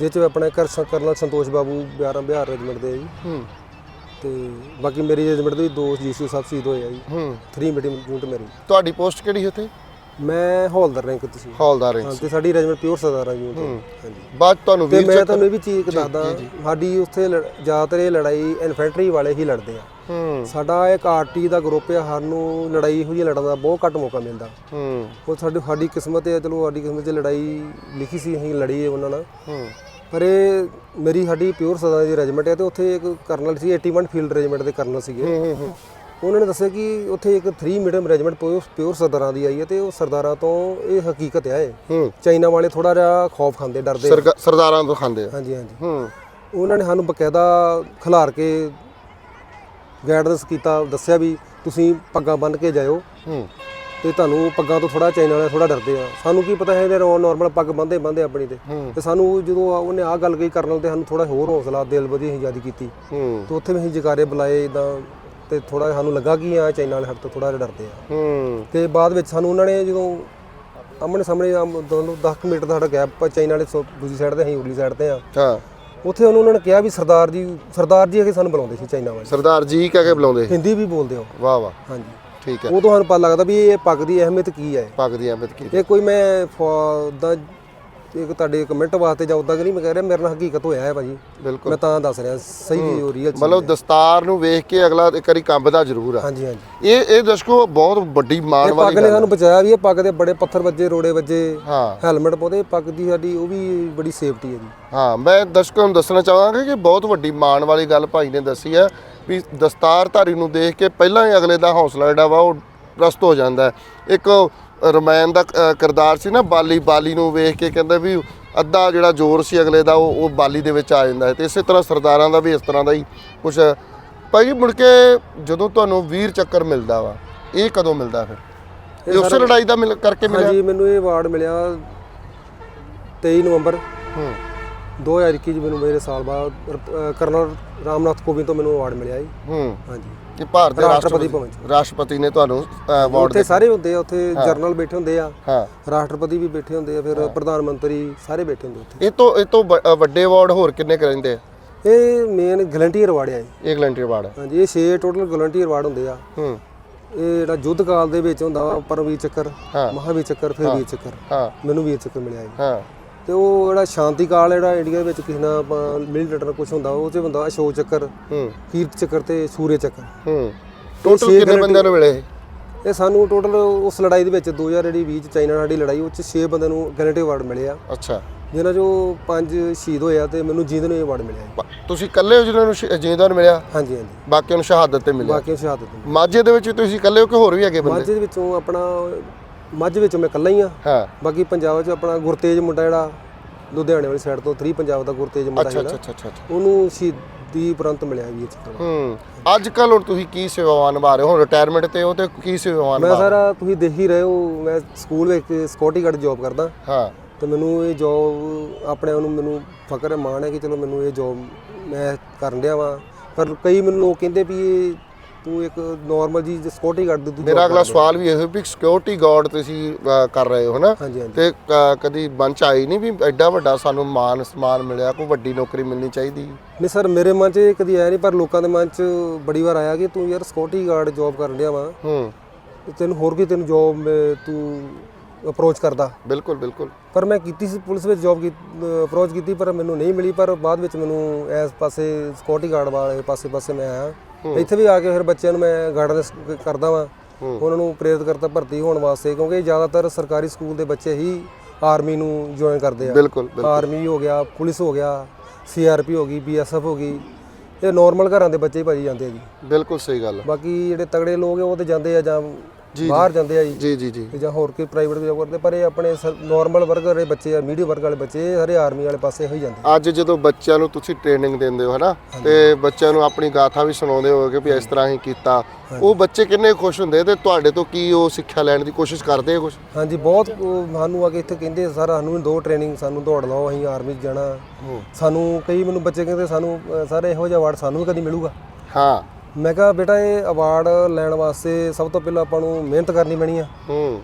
ਜਿਹ ਚ ਆਪਣੇ ਕਰ ਕਰਨਲ ਸੰਤੋਸ਼ ਬਾਬੂ ਬਿਆਰਾਂ ਬਿਹਾਰ ਰੈਜੀਮੈਂਟ ਦੇ ਆ ਜੀ। ਹੂੰ। ਤੇ ਬਾਕੀ ਮੇਰੀ ਰੈਜੀਮੈਂਟ ਦੇ ਵੀ ਦੋ ਜੀਸੀ ਸਾਹਿਬ ਸ਼ਹੀਦ ਹੋਏ ਆ ਜੀ। ਹੂੰ। 3 ਮੀਟਿੰਗ ਯੂਨਿਟ ਮੇਰੀ। ਤੁਹਾਡੀ ਪੋਸਟ ਕਿਹੜੀ ਉੱਥੇ? ਮੈਂ ਹੌਲਦਾਰ ਰੈਂਕ ਤੁਸੀਂ ਹੌਲਦਾਰ ਹਾਂ ਤੇ ਸਾਡੀ ਰੈਜੀਮੈਂਟ ਪਿਓਰ ਸਰਦਾਰ ਆ ਜੀ ਉਹ ਤੋਂ। ਹਾਂਜੀ। ਬਾਅਦ ਤੁਹਾਨੂੰ ਤੇ ਵੀਰ ਮੈਂ ਤੁਹਾਨੂੰ ਇਹ ਵੀ ਚੀਜ਼ ਦੱਸਦਾ ਸਾਡੀ ਉੱਥੇ ਜ਼ਿਆਦਾਤਰ ਇਹ ਲੜਾਈ ਇਨਫੈਂਟਰੀ ਵਾਲੇ ਹੀ ਲੜਦੇ ਆ। ਸਾਡਾ ਇੱਕ ਆਰਟੀ ਦਾ ਗਰੁੱਪ ਆ ਸਾਨੂੰ ਲੜਾਈ ਇਹੋ ਜਿਹੀ ਲੜਨ ਦਾ ਬਹੁਤ ਘੱਟ ਮੌਕਾ ਮਿਲਦਾ। ਹੂੰ। ਉਹ ਸਾਡੀ ਸਾਡੀ ਕਿਸਮਤ ਹੈ ਚਲੋ ਸਾਡੀ ਕਿਸਮਤ 'ਚ ਲੜਾਈ ਲਿਖੀ ਸੀ ਅਸੀਂ ਲੜੀ ਉਹਨਾਂ ਨਾਲ। ਹੂੰ। ਪਰ ਇਹ ਮੇਰੀ ਸਾਡੀ ਪਿਓਰ ਸਰਦਾਰ ਦੀ ਰੈਜੀਮੈਂਟ ਹੈ ਤੇ ਉੱਥੇ ਇੱਕ ਕਰਨਲ ਸੀ 81 ਫੀਲਡ ਰੈਜੀਮੈਂਟ ਦੇ ਕਰਨਲ ਸੀਗੇ। ਹੂੰ ਹੂੰ ਉਹਨਾਂ ਨੇ ਦੱਸਿਆ ਕਿ ਉੱਥੇ ਇੱਕ 3 ਮੀਡੀਅਮ ਰੈਜੀਮੈਂਟ ਪਿਓਰ ਸਰਦਾਰਾਂ ਦੀ ਆਈ ਹੈ ਤੇ ਉਹ ਸਰਦਾਰਾਂ ਤੋਂ ਇਹ ਹਕੀਕਤ ਹੈ। ਚਾਈਨਾ ਵਾਲੇ ਥੋੜਾ ਜਿਹਾ ਖੌਫ ਖਾਂਦੇ ਡਰਦੇ ਸਰਦਾਰਾਂ ਤੋਂ ਖਾਂਦੇ ਹਾਂਜੀ ਹਾਂਜੀ। ਹੂੰ। ਉਹਨਾਂ ਨੇ ਸਾਨੂੰ ਬਕਾਇਦਾ ਖਿਲਾਰ ਕੇ ਗਾਈਡੈਂਸ ਕੀਤਾ ਦੱਸਿਆ ਵੀ ਤੁਸੀਂ ਪੱਗਾਂ ਬੰਨ੍ਹ ਕੇ ਜਾਇਓ। ਹੂੰ। ਤੇ ਤੁਹਾਨੂੰ ਪੱਗਾਂ ਤੋਂ ਥੋੜਾ ਚਾਈਨਾ ਵਾਲੇ ਥੋੜਾ ਡਰਦੇ ਆ। ਸਾਨੂੰ ਕੀ ਪਤਾ ਹੈ ਇਹਦੇ ਨਾਰਮਲ ਪੱਗ ਬੰਨ੍ਹਦੇ ਬੰਨ੍ਹਦੇ ਆਪਣੀ ਤੇ। ਤੇ ਸਾਨੂੰ ਜਦੋਂ ਉਹਨੇ ਆਹ ਗੱਲ ਕਹੀ ਕਰਨਲ ਤੇ ਸਾਨੂੰ ਥੋੜਾ ਹੋਰ ਹੌਸਲਾ ਦਿਲ ਵਧੀ ਅਸੀਂ ਜ਼ਿਆਦਾ ਕੀਤੀ। ਹੂੰ। ਤੇ ਉੱਥੇ ਵੀ ਅਸੀਂ ਜਕਾਰੇ ਬੁਲਾਏ ਇਦਾਂ ਤੇ ਥੋੜਾ ਸਾਨੂੰ ਲੱਗਾ ਕਿ ਆ ਚਾਈਨਾ ਵਾਲੇ ਸਾਡੇ ਤੋਂ ਥੋੜਾ ਜਿਹਾ ਡਰਦੇ ਆ। ਹੂੰ। ਤੇ ਬਾਅਦ ਵਿੱਚ ਸਾਨੂੰ ਉਹਨਾਂ ਨੇ ਜਦੋਂ ਆਮਣੇ ਸਾਹਮਣੇ ਦੋਨੋਂ 10 ਮਿੰਟ ਦਾ ਸਾਡਾ ਗੈਪ ਚਾਈਨਾ ਵਾਲੇ ਦੂਜੀ ਸਾਈਡ ਤੇ ਅਸੀਂ ਉਰਲੀ ਸਾਈਡ ਤੇ ਆ। ਹਾਂ। ਉੱਥੇ ਉਹਨੂੰ ਉਹਨਾਂ ਨੇ ਕਿਹਾ ਵੀ ਸਰਦਾਰ ਜੀ ਸਰਦਾਰ ਜੀ ਅਗੇ ਸਾਨੂੰ ਬੁਲਾਉਂਦੇ ਸੀ ਚਾਈਨਾ ਵਾਲੇ। ਸਰਦਾਰ ਜੀ ਕਹਿ ਕੇ ਬੁਲਾਉਂਦੇ? ਹਿੰਦੀ ਵੀ ਬੋਲਦੇ ਹੋ ਵਾਹ ਵਾਹ। ਹਾਂਜੀ। ਠੀਕ ਹੈ। ਉਹ ਤੁਹਾਨੂੰ ਪਤਾ ਲੱਗਦਾ ਵੀ ਇਹ ਪੱਗ ਦੀ ਅਹਿਮੀਅਤ ਕੀ ਹੈ। ਪੱਗ ਦੀ ਅਹਿਮੀਅਤ ਕੀ ਇਹ ਕੋਈ ਮੈਂ ਦਾ ਇੱਕ ਤੁਹਾਡੇ ਕਮੈਂਟ ਵਾਸਤੇ ਜਾਂ ਉਦਾਂ ਕਿ ਨਹੀਂ ਮੈਂ ਕਹਿ ਰਿਹਾ ਮੇਰੇ ਨਾਲ ਹਕੀਕਤ ਹੋਇਆ ਹੈ ਭਾਜੀ। ਬਿਲਕੁਲ। ਮੈਂ ਤਾਂ ਦੱਸ ਰਿਹਾ ਸਹੀ ਜੀ ਰੀਅਲ ਮਤਲਬ ਦਸਤਾਰ ਨੂੰ ਵੇਖ ਕੇ ਅਗਲਾ ਇੱਕ ਵਾਰੀ ਕੰਬਦਾ ਜ਼ਰੂਰ ਆ। ਹਾਂਜੀ ਹਾਂਜੀ। ਇਹ ਇਹ ਦਰਸ਼ਕੋ ਬਹੁਤ ਵੱਡੀ ਮਾਣ ਵਾਲੀ ਪੱਗ ਨੇ ਸਾਨੂੰ ਬਚਾਇਆ ਵੀ ਇਹ ਪੱਗ ਦੇ ਬੜੇ ਪੱਥਰ ਵੱਜੇ ਰੋੜੇ ਵੱਜੇ ਹਾਂ। ਹੈਲਮਟ ਪਾਉਂਦੇ ਪੱਗ ਦੀ ਸਾਡੀ ਉਹ ਵੀ ਬੜੀ ਸੇਫਟੀ ਹੈ ਜੀ। ਹਾਂ ਮੈਂ ਦਰਸ਼ਕਾਂ ਨੂੰ ਦੱਸਣਾ ਚਾਹਾਂਗਾ ਕਿ ਬਹੁਤ ਵੱਡੀ ਮਾਣ ਵਾਲੀ ਗੱਲ ਭਾਈ ਨੇ ਦੱਸੀ ਹੈ ਵੀ ਦਸਤਾਰਧਾਰੀ ਨੂੰ ਦੇਖ ਕੇ ਪਹਿਲਾਂ ਹੀ ਅਗਲੇ ਦਾ ਹੌਸਲਾ ਜਿਹੜਾ ਵਾ ਉਹ ਪ੍ਰਸਤ ਹੋ ਜਾਂਦਾ ਇੱਕ ਰਮਾਇਣ ਦਾ ਕਿਰਦਾਰ ਸੀ ਨਾ ਬਾਲੀ ਬਾਲੀ ਨੂੰ ਵੇਖ ਕੇ ਕਹਿੰਦਾ ਵੀ ਅੱਧਾ ਜਿਹੜਾ ਜ਼ੋਰ ਸੀ ਅਗਲੇ ਦਾ ਉਹ ਉਹ ਬਾਲੀ ਦੇ ਵਿੱਚ ਆ ਜਾਂਦਾ ਹੈ। ਤੇ ਇਸੇ ਤਰ੍ਹਾਂ ਸਰਦਾਰਾਂ ਦਾ ਵੀ ਇਸ ਤਰ੍ਹਾਂ ਦਾ ਹੀ ਕੁਝ ਭਾਈ ਜੀ ਮੁੜ ਕੇ ਜਦੋਂ ਤੁਹਾਨੂੰ ਵੀਰ ਚੱਕਰ ਮਿਲਦਾ ਵਾ ਇਹ ਕਦੋਂ ਮਿਲਦਾ ਫਿਰ? ਇਹ ਉਸੇ ਲੜਾਈ ਦਾ ਮਿਲ ਕਰਕੇ ਮਿਲਿਆ? ਹਾਂਜੀ ਮੈਨੂੰ ਇਹ ਅਵਾਰਡ ਮਿਲਿਆ 23 ਨਵੰਬਰ। ਹੂੰ। 2021 ਚ ਮੈਨੂੰ ਮੇਰੇ ਸਾਲ ਬਾਅਦ ਕਰਨਲ ਰਾਮਨਾਥ ਕੋਵਿੰਦ ਤੋਂ ਮੈਨੂੰ ਅਵਾਰਡ ਮਿਲਿਆ ਜੀ। ਹੂੰ। ਹਾਂਜੀ। ਕਿ ਭਾਰਤ ਦੇ ਰਾਸ਼ਟਰਪਤੀ ਭਵਨ ਰਾਸ਼ਟਰਪਤੀ ਨੇ ਤੁਹਾਨੂੰ ਅਵਾਰਡ ਉੱਥੇ ਸਾਰੇ ਹੁੰਦੇ ਆ ਉੱਥੇ ਜਰਨਲ ਬੈਠੇ ਹੁੰਦੇ ਆ। ਹਾਂ। ਰਾਸ਼ਟਰਪਤੀ ਵੀ ਬੈਠੇ ਹੁੰਦੇ ਆ ਫਿਰ ਪ੍ਰਧਾਨ ਮੰਤਰੀ ਸਾਰੇ ਬੈਠੇ ਹੁੰਦੇ ਉੱਥੇ। ਇਹ ਤੋਂ ਇਹ ਤੋਂ ਵ- ਅ, ਵੱਡੇ ਅਵਾਰਡ ਹੋਰ ਕਿੰਨੇ ਕੁ ਰਹਿੰਦੇ ਆ? ਇਹ ਮੇਨ ਗਲੰਟੀਅਰ ਅਵਾਰਡ ਆ ਜੀ ਇਹ ਗਲੈਂਟਰੀ ਅਵਾਰਡ ਹਾਂਜੀ ਇਹ 6 ਟੋਟਲ ਗਲੰਟੀਅਰ ਅਵਾਰਡ ਹੁੰਦੇ ਆ। ਹੂੰ। ਇਹ ਜਿਹੜਾ ਯੁੱਧ ਕਾਲ ਦੇ ਵਿੱਚ ਹੁੰਦਾ ਵਾ ਪਰਮਵੀਰ ਚੱਕਰ ਹਾਂ। ਮਹਾਵੀਰ ਚੱਕਰ ਫਿਰ ਵੀਰ ਚੱਕਰ। ਹਾਂ। ਮੈਨੂੰ ਵੀਰ ਚੱਕਰ ਮਿਲਿਆ ਜੀ। ਹਾਂ। ਤੇ ਉਹ ਜਿਹੜਾ ਸ਼ਾਂਤੀ ਕਾਲ ਜਿਹੜਾ ਇੰਡੀਆ ਦੇ ਵਿੱਚ ਕਿਸੇ ਨਾਲ ਆਪਾਂ ਮਿਲ ਲੜਨ ਕੁਝ ਹੁੰਦਾ ਉਹ ਚ ਹੁੰਦਾ ਅਸ਼ੋਕ ਚੱਕਰ ਹੂੰ। ਕੀਰਤ ਚੱਕਰ ਤੇ ਸੂਰੇ ਚੱਕਰ। ਹੂੰ। ਟੋਟਲ ਛੇ ਕਿੰਨੇ ਬੰਦਿਆਂ ਨੂੰ ਮਿਲੇ ਇਹ? ਇਹ ਸਾਨੂੰ ਟੋਟਲ ਉਸ ਲੜਾਈ ਦੇ ਵਿੱਚ 2020 ਚ ਚਾਈਨਾ ਨਾਲ ਸਾਡੀ ਲੜਾਈ ਉਹ ਚ 6 ਬੰਦਿਆਂ ਨੂੰ ਗੈਲੈਂਟੀ ਅਵਾਰਡ ਮਿਲੇ ਆ। ਅੱਛਾ। ਜਿਨ੍ਹਾਂ ਚੋਂ 5 ਸ਼ਹੀਦ ਹੋਏ ਆ ਤੇ ਮੈਨੂੰ ਜਿੰਦ ਨੂੰ ਅਵਾਰਡ ਮਿਲਿਆ ਤੁਸੀਂ ਇਕੱਲੇ ਹੋ ਜਿਹਨਾਂ ਨੂੰ ਸ਼- ਜਿੰਦਾਂ ਨੂੰ ਮਿਲਿਆ? ਹਾਂਜੀ ਹਾਂਜੀ। ਬਾਕੀਆਂ ਨੂੰ ਸ਼ਹਾਦਤ ਤੇ ਮਿਲਿਆ? ਬਾਕੀ ਸ਼ਹਾਦਤ ਮਿਲੀ। ਮਾਝੇ ਦੇ ਵਿੱਚ ਵੀ ਤੁਸੀਂ ਇਕੱਲੇ ਹੋ ਕਿ ਹੋਰ ਵੀ ਹੈਗੇ ਬੰਦੇ? ਮਾਝੇ ਦੇ ਵਿੱਚੋਂ ਆਪਣਾ ਮਾਝੇ ਵਿੱਚੋਂ ਮੈਂ ਇਕੱਲਾ ਹੀ ਆ। ਹਾਂ। ਬਾਕੀ ਪੰਜਾਬ 'ਚ ਆਪਣਾ ਗੁਰਤੇਜ ਮੁੰਡਾ ਜਿਹੜਾ ਲੁਧਿਆਣੇ ਵਾਲੀ ਸਾਈਡ ਤੋਂ 3 ਪੰਜਾਬ ਦਾ ਗੁਰਤੇਜ ਮੁੰਡਾ ਅੱਛਾ ਅੱਛਾ ਅੱਛਾ ਅੱਛਾ। ਉਹਨੂੰ ਸ਼ਹੀਦੀ ਪ੍ਰੰਤ ਮਿਲਿਆ ਵੀਰ ਚੱਕਰ ਹੂੰ ਅੱਜ ਕੱਲ ਹੁਣ ਤੁਸੀਂ ਕੀ ਸੇਵਾਵਾਂ ਨਿਭਾ ਰਹੇ ਹੋ? ਰਿਟਾਇਰਮੈਂਟ ਤੇ ਹੋ ਤੇ ਕੀ ਸੇਵਾਵਾਂ ਮੈਂ ਨਿਭਾ ਰਹੇ ਸਾਰਾ ਤੁਸੀਂ ਦੇਖ ਹੀ ਰਹੇ ਹੋ ਮੈਂ ਸਕੂਲ ਵਿੱਚ ਸਿਕਿਉਰਿਟੀ ਗਾਰਡ ਜੌਬ ਕਰਦਾ। ਹੋ? ਤੇ ਮੈਨੂੰ ਇਹ ਜੌਬ ਆਪਣੇ ਆਪ ਨੂੰ ਮੈਨੂੰ ਫਕਰ ਹੈ ਮਾਣ ਹੈ ਕਿ ਚਲੋ ਮੈਨੂੰ ਇਹ ਜੌਬ ਮੈਂ ਕਰਨ ਡਿਆ ਵਾਂ। ਪਰ ਕਈ ਮੈਨੂੰ ਲੋਕ ਕਹਿੰਦੇ ਵੀ ਇਹ ਤੂੰ ਇੱਕ ਨਾਰਮਲ ਜੀ ਸਿਕਿਉਰਿਟੀ ਗਾਰਡ ਦੀ ਤੂੰ ਮੇਰਾ ਅਗਲਾ। ਸਵਾਲ ਵੀ ਇਹ ਹੈ ਵੀ ਸਿਕਿਉਰਿਟੀ ਗਾਰਡ ਤੁਸੀਂ ਅ, ਕਰ ਰਹੇ ਹੋ ਹਾਂਜੀ ਹਾਂਜੀ। ਤੇ ਅ, ਕਦੀ ਮਨ ਚ ਆਈ ਨਹੀਂ ਵੀ ਐਡਾ ਵੱਡਾ ਸਾਨੂੰ ਮਾਨ ਸਨਮਾਨ ਮਿਲਿਆ ਕੋਈ ਵੱਡੀ ਨੌਕਰੀ ਮਿਲਣੀ ਚਾਹੀਦੀ? ਨਹੀਂ ਸਰ ਮੇਰੇ ਮਨ 'ਚ ਇਹ ਕਦੀ ਆਇਆ ਨਹੀਂ ਪਰ ਲੋਕਾਂ ਦੇ ਮਨ 'ਚ ਬੜੀ ਵਾਰ ਆਇਆ ਕਿ ਤੂੰ ਯਾਰ ਸਿਕਿਉਰਿਟੀ ਗਾਰਡ ਜੌਬ ਕਰਨ ਡਿਆ ਵਾਂ। ਹੂੰ। ਤੇ ਤੈਨੂੰ ਹੋਰ ਕੋਈ ਤੈਨੂੰ ਜੌਬ ਤੂੰ ਅਪਰੋਚ ਕਰਦਾ। ਬਿਲਕੁਲ ਬਿਲਕੁਲ। ਪਰ ਮੈਂ ਕੀਤੀ ਸੀ ਪੁਲਿਸ ਵਿੱਚ ਜੌਬ ਅਪਰੋਚ ਕੀਤੀ ਪਰ ਮੈਨੂੰ ਨਹੀਂ ਮਿਲੀ ਪਰ ਬਾਅਦ ਵਿੱਚ ਮੈਨੂੰ ਇਸ ਪਾਸੇ ਸਿਕਿਉਰਿਟੀ ਗਾਰਡ ਵਾਲੇ ਪਾਸੇ ਪਾਸੇ ਮੈਂ ਆਇਆ। ਇੱਥੇ ਵੀ ਆ ਕੇ ਫਿਰ ਬੱਚਿਆਂ ਨੂੰ ਮੈਂ ਗਾਰਡਨਸ ਕਰਦਾ ਵਾਂ। ਉਹਨਾਂ ਨੂੰ ਪ੍ਰੇਰਿਤ ਕਰਦਾ ਭਰਤੀ ਹੋਣ ਵਾਸਤੇ ਕਿਉਂਕਿ ਜ਼ਿਆਦਾਤਰ ਸਰਕਾਰੀ ਸਕੂਲ ਦੇ ਬੱਚੇ ਹੀ ਆਰਮੀ ਨੂੰ ਜੁਆਇਨ ਕਰਦੇ ਆ। ਬਿਲਕੁਲ। ਆਰਮੀ ਹੋ ਗਿਆ ਪੁਲਿਸ ਹੋ ਗਿਆ ਸੀਆਰਪੀ ਹੋ ਗਈ ਬੀਐਸਐਫ ਹੋ ਗਈ ਇਹ ਨਾਰਮਲ ਘਰਾਂ ਦੇ ਬੱਚੇ ਹੀ ਭਾਜੀ ਜਾਂਦੇ ਆ ਜੀ। ਬਿਲਕੁਲ ਸਹੀ ਗੱਲ। ਬਾਕੀ ਜਿਹੜੇ ਤਗੜੇ ਲੋਕ ਆ ਉਹ ਤੇ ਜਾਂਦੇ ਆ ਜਾਂ ਬਾਹਰ ਜਾਂਦੇ ਆ ਜੀ। ਜੀ ਜੀ ਜੀ। ਤੇ ਜਾਂ ਹੋਰ ਕੋਈ ਪ੍ਰਾਈਵੇਟ ਜੋਬ ਕਰਦੇ ਪਰ ਇਹ ਆਪਣੇ ਨਾਰਮਲ ਵਰਗ ਵਾਲੇ ਬੱਚੇ ਆ ਮੀਡੀਅਮ ਵਰਗ ਵਾਲੇ ਬੱਚੇ ਇਹ ਸਾਰੇ ਆਰਮੀ ਵਾਲੇ ਪਾਸੇ ਹੋਈ ਜਾਂਦੇ ਅੱਜ ਜਦੋਂ ਬੱਚਿਆਂ ਨੂੰ ਤੁਸੀਂ ਟ੍ਰੇਨਿੰਗ ਦਿੰਦੇ ਹੋ ਹਨਾ? ਤੇ ਬੱਚਿਆਂ ਨੂੰ ਆਪਣੀ ਗਾਥਾ ਵੀ ਸੁਣਾਉਂਦੇ ਹੋਗੇ ਵੀ ਇਸ ਤਰ੍ਹਾਂ ਹੀ ਕੀਤਾ। ਉਹ ਬੱਚੇ ਕਿੰਨੇ ਖੁਸ਼ ਹੁੰਦੇ ਤੇ ਤੁਹਾਡੇ ਤੋਂ ਕੀ ਉਹ ਸਿੱਖਿਆ ਲੈਣ ਦੀ ਕੋਸ਼ਿਸ਼ ਕਰਦੇ ਆ ਕੁਝ ਹਾਂਜੀ ਬਹੁਤ ਸਾਨੂੰ ਆ ਕੇ ਇੱਥੇ ਕਹਿੰਦੇ ਸਰ ਸਾਨੂੰ ਦੋ ਟ੍ਰੇਨਿੰਗ ਸਾਨੂੰ ਦੌੜ ਲਾਓ ਅਸੀਂ ਆਰਮੀ ਜਾਣਾ। ਸਾਨੂੰ ਕਈ ਮੈਨੂੰ ਬੱਚੇ ਕਹਿੰਦੇ ਸਾਨੂੰ ਸਰ ਇਹੋ ਜਿਹਾ ਅਵਾਰਡ ਸਾਨੂੰ ਵੀ ਕਦੀ ਮਿਲੂਗਾ? ਹਾਂ। ਮੈਂ ਕਿਹਾ ਬੇਟਾ ਇਹ ਅਵਾਰਡ ਲੈਣ ਵਾਸਤੇ ਸਭ ਤੋਂ ਪਹਿਲਾਂ ਆਪਾਂ ਨੂੰ ਮਿਹਨਤ ਕਰਨੀ ਪੈਣੀ ਆ। ਹੂੰ।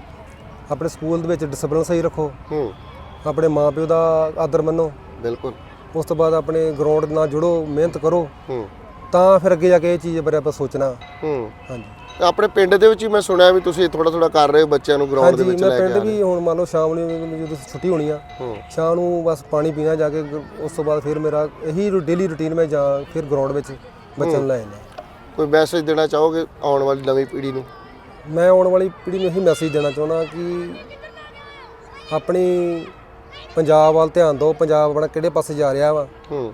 ਆਪਣੇ ਸਕੂਲ ਦੇ ਵਿੱਚ ਡਿਸਪਲਿਨ ਸਹੀ ਰੱਖੋ। ਹੂੰ। ਆਪਣੇ ਮਾਪਿਓ ਦਾ ਆਦਰ ਮੰਨੋ। ਬਿਲਕੁਲ। ਉਸ ਤੋਂ ਬਾਅਦ ਆਪਣੇ ਗਰਾਊਂਡ ਨਾਲ ਜੁੜੋ ਮਿਹਨਤ ਕਰੋ। ਹੂੰ। ਤਾਂ ਫਿਰ ਅੱਗੇ ਜਾ ਕੇ ਇਹ ਚੀਜ਼ ਬਾਰੇ ਆਪਾਂ ਸੋਚਣਾ। ਹੂੰ। ਹਾਂਜੀ। ਆਪਣੇ ਪਿੰਡ ਦੇ ਵਿੱਚ ਹੀ ਮੈਂ ਸੁਣਿਆ ਵੀ ਤੁਸੀਂ ਥੋੜਾ ਥੋੜਾ ਕਰ ਰਹੇ ਹੋ ਬੱਚਿਆਂ ਨੂੰ ਗਰਾਊਂਡ ਦੇ ਹਾਂਜੀ ਵਿੱਚ ਮੈਂ ਲੈ ਕੇ ਪਿੰਡ ਆ ਰਹੇ ਵੀ ਹੁਣ ਮੰਨ ਲਓ ਸ਼ਾਮ ਨੂੰ ਜਦੋਂ ਛੁੱਟੀ ਹੋਣੀ ਆ ਹੂੰ। ਸ਼ਾਮ ਨੂੰ ਬਸ ਪਾਣੀ ਪੀਣਾ ਜਾ ਕੇ ਉਸ ਤੋਂ ਬਾਅਦ ਫਿਰ ਮੇਰਾ ਇਹੀ ਡੇਲੀ ਰੁਟੀਨ ਮੈਂ ਜਾ ਫਿਰ ਗਰਾਊਂਡ ਵਿੱਚ ਬੱਚਿਆਂ ਨੂੰ ਲੈ ਜਾਂਦਾ। ਕੋਈ ਮੈਸੇਜ ਦੇਣਾ ਚਾਹੋਗੇ ਆਉਣ ਵਾਲੀ ਨਵੀਂ ਪੀੜ੍ਹੀ ਨੂੰ? ਮੈਂ ਆਉਣ ਵਾਲੀ ਪੀੜ੍ਹੀ ਨੂੰ ਇਹੀ ਮੈਸੇਜ ਦੇਣਾ ਚਾਹੁੰਦਾ ਕਿ ਆਪਣੀ ਪੰਜਾਬ ਵੱਲ ਧਿਆਨ ਦਿਓ ਪੰਜਾਬ ਆਪਣਾ ਕਿਹੜੇ ਪਾਸੇ ਜਾ ਰਿਹਾ ਵਾ। ਹੂੰ।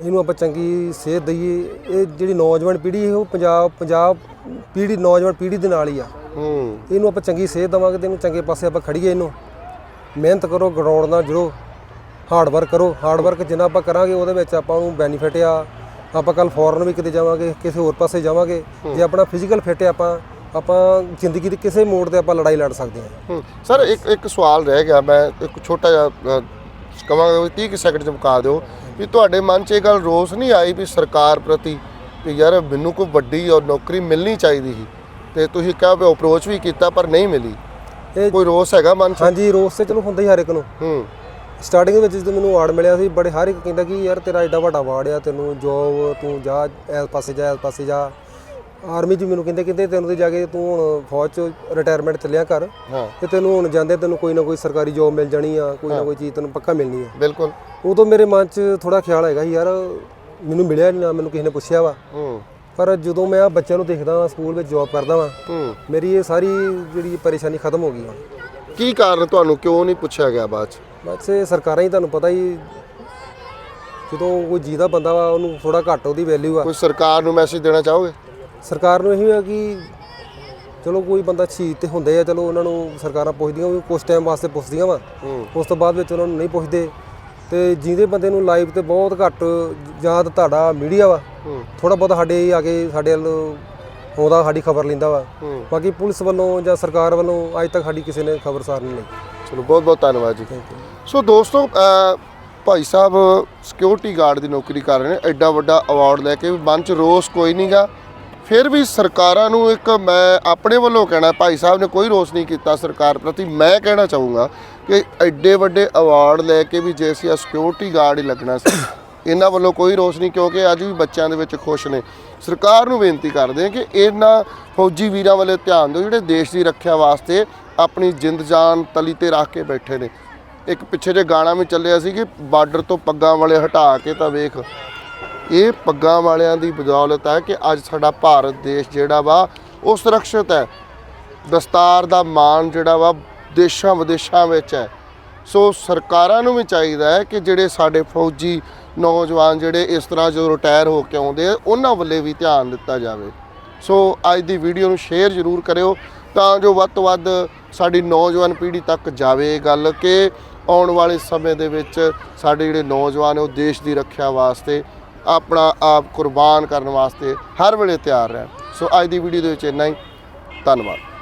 ਇਹਨੂੰ ਆਪਾਂ ਚੰਗੀ ਸੇਧ ਦਈਏ। ਇਹ ਜਿਹੜੀ ਨੌਜਵਾਨ ਪੀੜ੍ਹੀ ਹੈ ਉਹ ਪੰਜਾਬ ਪੰਜਾਬ ਪੀੜ੍ਹੀ ਨੌਜਵਾਨ ਪੀੜ੍ਹੀ ਦੇ ਨਾਲ ਹੀ ਆ। ਹੂੰ। ਇਹਨੂੰ ਆਪਾਂ ਚੰਗੀ ਸੇਧ ਦੇਵਾਂਗੇ ਤੇ ਇਹਨੂੰ ਚੰਗੇ ਪਾਸੇ ਆਪਾਂ ਖੜੀਏ ਇਹਨੂੰ। ਮਿਹਨਤ ਕਰੋ ਗਰਾਊਂਡ ਨਾਲ ਜੁੜੋ। ਹਾਰਡ ਵਰਕ ਕਰੋ। ਹਾਰਡ ਵਰਕ ਜਿੰਨਾ ਆਪਾਂ ਕਰਾਂਗੇ ਉਹਦੇ ਵਿੱਚ ਆਪਾਂ ਨੂੰ ਬੈਨੀਫਿਟ ਆ। ਆਪਾਂ ਕੱਲ ਫੋਰਨ ਵੀ ਕਿਤੇ ਜਾਵਾਂਗੇ ਕਿਸੇ ਹੋਰ ਪਾਸੇ ਜਾਵਾਂਗੇ ਜੇ ਆਪਣਾ ਫਿਜ਼ੀਕਲ ਫਿੱਟ ਹੈ ਆਪਾਂ ਆਪਾਂ ਜ਼ਿੰਦਗੀ ਦੇ ਕਿਸੇ ਮੋੜ ਤੇ ਆਪਾਂ ਲੜਾਈ ਲੜ ਸਕਦੇ ਹਾਂ। ਸਰ ਇੱਕ ਇੱਕ ਸਵਾਲ ਰਹਿ ਗਿਆ ਮੈਂ ਇੱਕ ਛੋਟਾ ਜਿਹਾ ਕਵਾਂਗਾ ਵੀ 30 ਕੁ ਸੈਕਿੰਡ ਚ ਮੁਕਾ ਦਿਓ ਵੀ ਤੁਹਾਡੇ ਮਨ 'ਚ ਇਹ ਗੱਲ ਰੋਸ ਨਹੀਂ ਆਈ ਵੀ ਸਰਕਾਰ ਪ੍ਰਤੀ ਵੀ ਯਾਰ ਮੈਨੂੰ ਕੋਈ ਵੱਡੀ ਔਰ ਨੌਕਰੀ ਮਿਲਣੀ ਚਾਹੀਦੀ ਸੀ ਤੇ ਤੁਸੀਂ ਕਿਹਾ ਵੀ ਅਪਰੋਚ ਵੀ ਕੀਤਾ ਪਰ ਨਹੀਂ ਮਿਲੀ। ਕੋਈ ਰੋਸ ਹੈਗਾ ਮਨ 'ਚ? ਹਾਂਜੀ ਰੋਸ ਤੇ ਚਲੋ ਹੁੰਦਾ ਹੀ ਹਰ ਇੱਕ ਨੂੰ। ਹੂੰ। ਸਟਾਰਟਿੰਗ ਵਿੱਚ ਜਦੋਂ ਮੈਨੂੰ ਅਵਾਰਡ ਮਿਲਿਆ ਸੀ ਬੜੇ ਹਰ ਇੱਕ ਕਹਿੰਦਾ ਕਿ ਯਾਰ ਤੇਰਾ ਐਡਾ ਵੱਡਾ ਅਵਾਰਡ ਆ ਤੈਨੂੰ ਜੋਬ ਤੂੰ ਜਾ ਇਸ ਪਾਸੇ ਜਾ ਇਸ ਪਾਸੇ ਜਾ। ਆਰਮੀ 'ਚ ਮੈਨੂੰ ਕਹਿੰਦੇ ਕਹਿੰਦੇ ਤੈਨੂੰ ਤੇ ਜਾ ਕੇ ਤੂੰ ਹੁਣ ਫੌਜ 'ਚ ਰਿਟਾਇਰਮੈਂਟ ਚੱਲਿਆ ਕਰ ਹਾਂ। ਤੇ ਤੈਨੂੰ ਹੁਣ ਜਾਂਦੇ ਤੈਨੂੰ ਕੋਈ ਨਾ ਕੋਈ ਸਰਕਾਰੀ ਜੋਬ ਮਿਲ ਜਾਣੀ ਆ ਕੋਈ ਨਾ ਕੋਈ ਚੀਜ਼ ਤੈਨੂੰ ਪੱਕਾ ਮਿਲਣੀ ਆ। ਬਿਲਕੁਲ। ਉਦੋਂ ਮੇਰੇ ਮਨ 'ਚ ਥੋੜਾ ਖਿਆਲ ਹੈਗਾ ਯਾਰ ਮੈਨੂੰ ਮਿਲਿਆ ਨੀ ਨਾ ਮੈਨੂੰ ਕਿਸੇ ਨੇ ਪੁੱਛਿਆ ਵਾ। ਹੂੰ। ਪਰ ਜਦੋਂ ਮੈਂ ਆ ਬੱਚਿਆਂ ਨੂੰ ਦੇਖਦਾ ਵਾਂ ਸਕੂਲ ਵਿੱਚ ਜੋਬ ਕਰਦਾ ਵਾਂ ਹੂੰ। ਮੇਰੀ ਇਹ ਸਾਰੀ ਜਿਹੜੀ ਪਰੇਸ਼ਾਨੀ ਖਤਮ ਹੋ ਗਈ ਹੁਣ ਕੀ ਕਾਰਨ ਤੁਹਾਨੂੰ ਕਿਉਂ ਨਹੀਂ ਪੁੱਛਿਆ ਗਿਆ ਬਾਅਦ 'ਚ? ਬਸ ਇਹ ਸਰਕਾਰਾਂ ਹੀ ਤੁਹਾਨੂੰ ਪਤਾ ਹੀ ਜਦੋਂ ਕੋਈ ਜੀਦਾ ਬੰਦਾ ਵਾ ਉਹਨੂੰ ਥੋੜਾ ਘੱਟ ਉਹਦੀ ਵੈਲਿਊ ਆ। ਕੋਈ ਸਰਕਾਰ ਨੂੰ ਮੈਸੇਜ ਦੇਣਾ ਚਾਹੋਗੇ? ਸਰਕਾਰ ਨੂੰ ਇਹੀ ਹੈ ਕਿ ਚਲੋ ਕੋਈ ਬੰਦਾ ਸ਼ਹੀਦ ਤੇ ਹੁੰਦੇ ਆ ਚਲੋ ਉਹਨਾਂ ਨੂੰ ਸਰਕਾਰਾਂ ਪੁੱਛਦੀਆਂ ਵੀ ਕੁਝ ਟਾਈਮ ਵਾਸਤੇ ਪੁੱਛਦੀਆਂ ਵਾ। ਹੂੰ। ਉਸ ਤੋਂ ਬਾਅਦ ਵਿੱਚ ਉਹਨਾਂ ਨੂੰ ਨਹੀਂ ਪੁੱਛਦੇ। ਤੇ ਜਿਹਦੇ ਬੰਦੇ ਨੂੰ ਲਾਈਵ ਤੇ ਬਹੁਤ ਘੱਟ ਜਾਂ ਤਾਂ ਤੁਹਾਡਾ ਮੀਡੀਆ ਵਾ। ਹੂੰ। ਥੋੜਾ ਬਹੁਤ ਸਾਡੇ ਆ ਕੇ ਸਾਡੇ ਵੱਲ ਆਉਂਦਾ ਸਾਡੀ ਖਬਰ ਲੈਂਦਾ ਵਾ। ਹੂੰ। ਬਾਕੀ ਪੁਲਿਸ ਵੱਲੋਂ ਜਾਂ ਸਰਕਾਰ ਵੱਲੋਂ ਅੱਜ ਤੱਕ ਸਾਡੀ ਕਿਸੇ ਨੇ ਖਬਰਸਾਰ ਨਹੀਂ। ਲਈ ਚਲੋ ਬਹੁਤ ਬਹੁਤ ਧੰਨਵਾਦ ਜੀ। ਥੈਂਕ ਯੂ ਸੋ ਦੋਸਤੋ ਭਾਈ ਸਾਹਿਬ ਸਿਕਿਉਰਿਟੀ ਗਾਰਡ ਦੀ ਨੌਕਰੀ ਕਰ ਰਹੇ ਨੇ, ਐਡਾ ਵੱਡਾ ਅਵਾਰਡ ਲੈ ਕੇ ਵੀ ਮਨ ਚ ਰੋਸ ਕੋਈ ਨਹੀਂਗਾ ਫਿਰ ਵੀ ਸਰਕਾਰਾਂ ਨੂੰ ਇੱਕ ਮੈਂ ਆਪਣੇ ਵੱਲੋਂ ਕਹਿਣਾ, ਭਾਈ ਸਾਹਿਬ ਨੇ ਕੋਈ ਰੋਸ ਨਹੀਂ ਕੀਤਾ ਸਰਕਾਰ ਪ੍ਰਤੀ, ਮੈਂ ਕਹਿਣਾ ਚਾਹੂੰਗਾ ਕਿ ਐਡੇ ਵੱਡੇ ਅਵਾਰਡ ਲੈ ਕੇ ਵੀ ਜੇ ਅਸੀਂ ਸਿਕਿਉਰਿਟੀ ਗਾਰਡ ਹੀ ਲੱਗਣਾ ਸੀ, ਇਹਨਾਂ ਵੱਲੋਂ ਕੋਈ ਰੋਸ ਨਹੀਂ, ਕਿਉਂਕਿ ਅੱਜ ਵੀ ਬੱਚਿਆਂ ਦੇ ਵਿੱਚ ਖੁਸ਼ ਨੇ। ਸਰਕਾਰ ਨੂੰ ਬੇਨਤੀ ਕਰਦੇ ਹਾਂ ਕਿ ਇਹਨਾਂ ਫੌਜੀ ਵੀਰਾਂ ਵੱਲ ਧਿਆਨ ਦਿਓ, ਜਿਹੜੇ ਦੇਸ਼ ਦੀ ਰੱਖਿਆ ਵਾਸਤੇ ਆਪਣੀ ਜਿੰਦ ਜਾਨ ਤਲੀ ਤੇ ਰੱਖ ਕੇ ਬੈਠੇ ਨੇ। ਇੱਕ ਪਿੱਛੇ ਜੇ ਗਾਣਾ ਵੀ ਚੱਲਿਆ ਸੀ ਕਿ ਬਾਰਡਰ ਤੋਂ ਪੱਗਾਂ ਵਾਲੇ ਹਟਾ ਕੇ ਤਾਂ ਵੇਖ। ਇਹ ਪੱਗਾਂ ਵਾਲਿਆਂ ਦੀ ਬਦੌਲਤ ਹੈ ਕਿ ਅੱਜ ਸਾਡਾ ਭਾਰਤ ਦੇਸ਼ ਜਿਹੜਾ ਵਾ, ਉਹ ਸੁਰੱਖਿਅਤ ਹੈ। ਦਸਤਾਰ ਦਾ ਮਾਣ ਜਿਹੜਾ ਵਾ, ਦੇਸ਼ਾਂ ਵਿਦੇਸ਼ਾਂ ਵਿੱਚ ਹੈ। ਸੋ ਸਰਕਾਰਾਂ ਨੂੰ ਵੀ ਚਾਹੀਦਾ ਹੈ ਕਿ ਜਿਹੜੇ ਸਾਡੇ ਫੌਜੀ ਨੌਜਵਾਨ ਜਿਹੜੇ ਇਸ ਤਰ੍ਹਾਂ ਜੋ ਰਿਟਾਇਰ ਹੋ ਕੇ ਆਉਂਦੇ ਆ, ਉਹਨਾਂ ਵੱਲੇ ਵੀ ਧਿਆਨ ਦਿੱਤਾ ਜਾਵੇ। ਸੋ ਅੱਜ ਦੀ ਵੀਡੀਓ ਨੂੰ ਸ਼ੇਅਰ ਜ਼ਰੂਰ ਕਰਿਓ ਤਾਂ ਜੋ ਵੱਧ ਤੋਂ ਵੱਧ ਸਾਡੀ ਨੌਜਵਾਨ ਪੀੜ੍ਹੀ ਤੱਕ ਜਾਵੇ ਇਹ ਗੱਲ ਕਿ ਆਉਣ ਵਾਲੇ ਸਮੇਂ ਦੇ ਵਿੱਚ ਸਾਡੇ ਜਿਹੜੇ ਨੌਜਵਾਨ ਉਹ ਦੇਸ਼ ਦੀ ਰੱਖਿਆ ਵਾਸਤੇ, ਆਪਣਾ ਆਪ ਕੁਰਬਾਨ ਕਰਨ ਵਾਸਤੇ ਹਰ ਵੇਲੇ ਤਿਆਰ ਰਹਿਣ। ਸੋ ਅੱਜ ਦੀ ਵੀਡੀਓ ਦੇ ਵਿੱਚ ਇੰਨਾ ਹੀ। ਧੰਨਵਾਦ।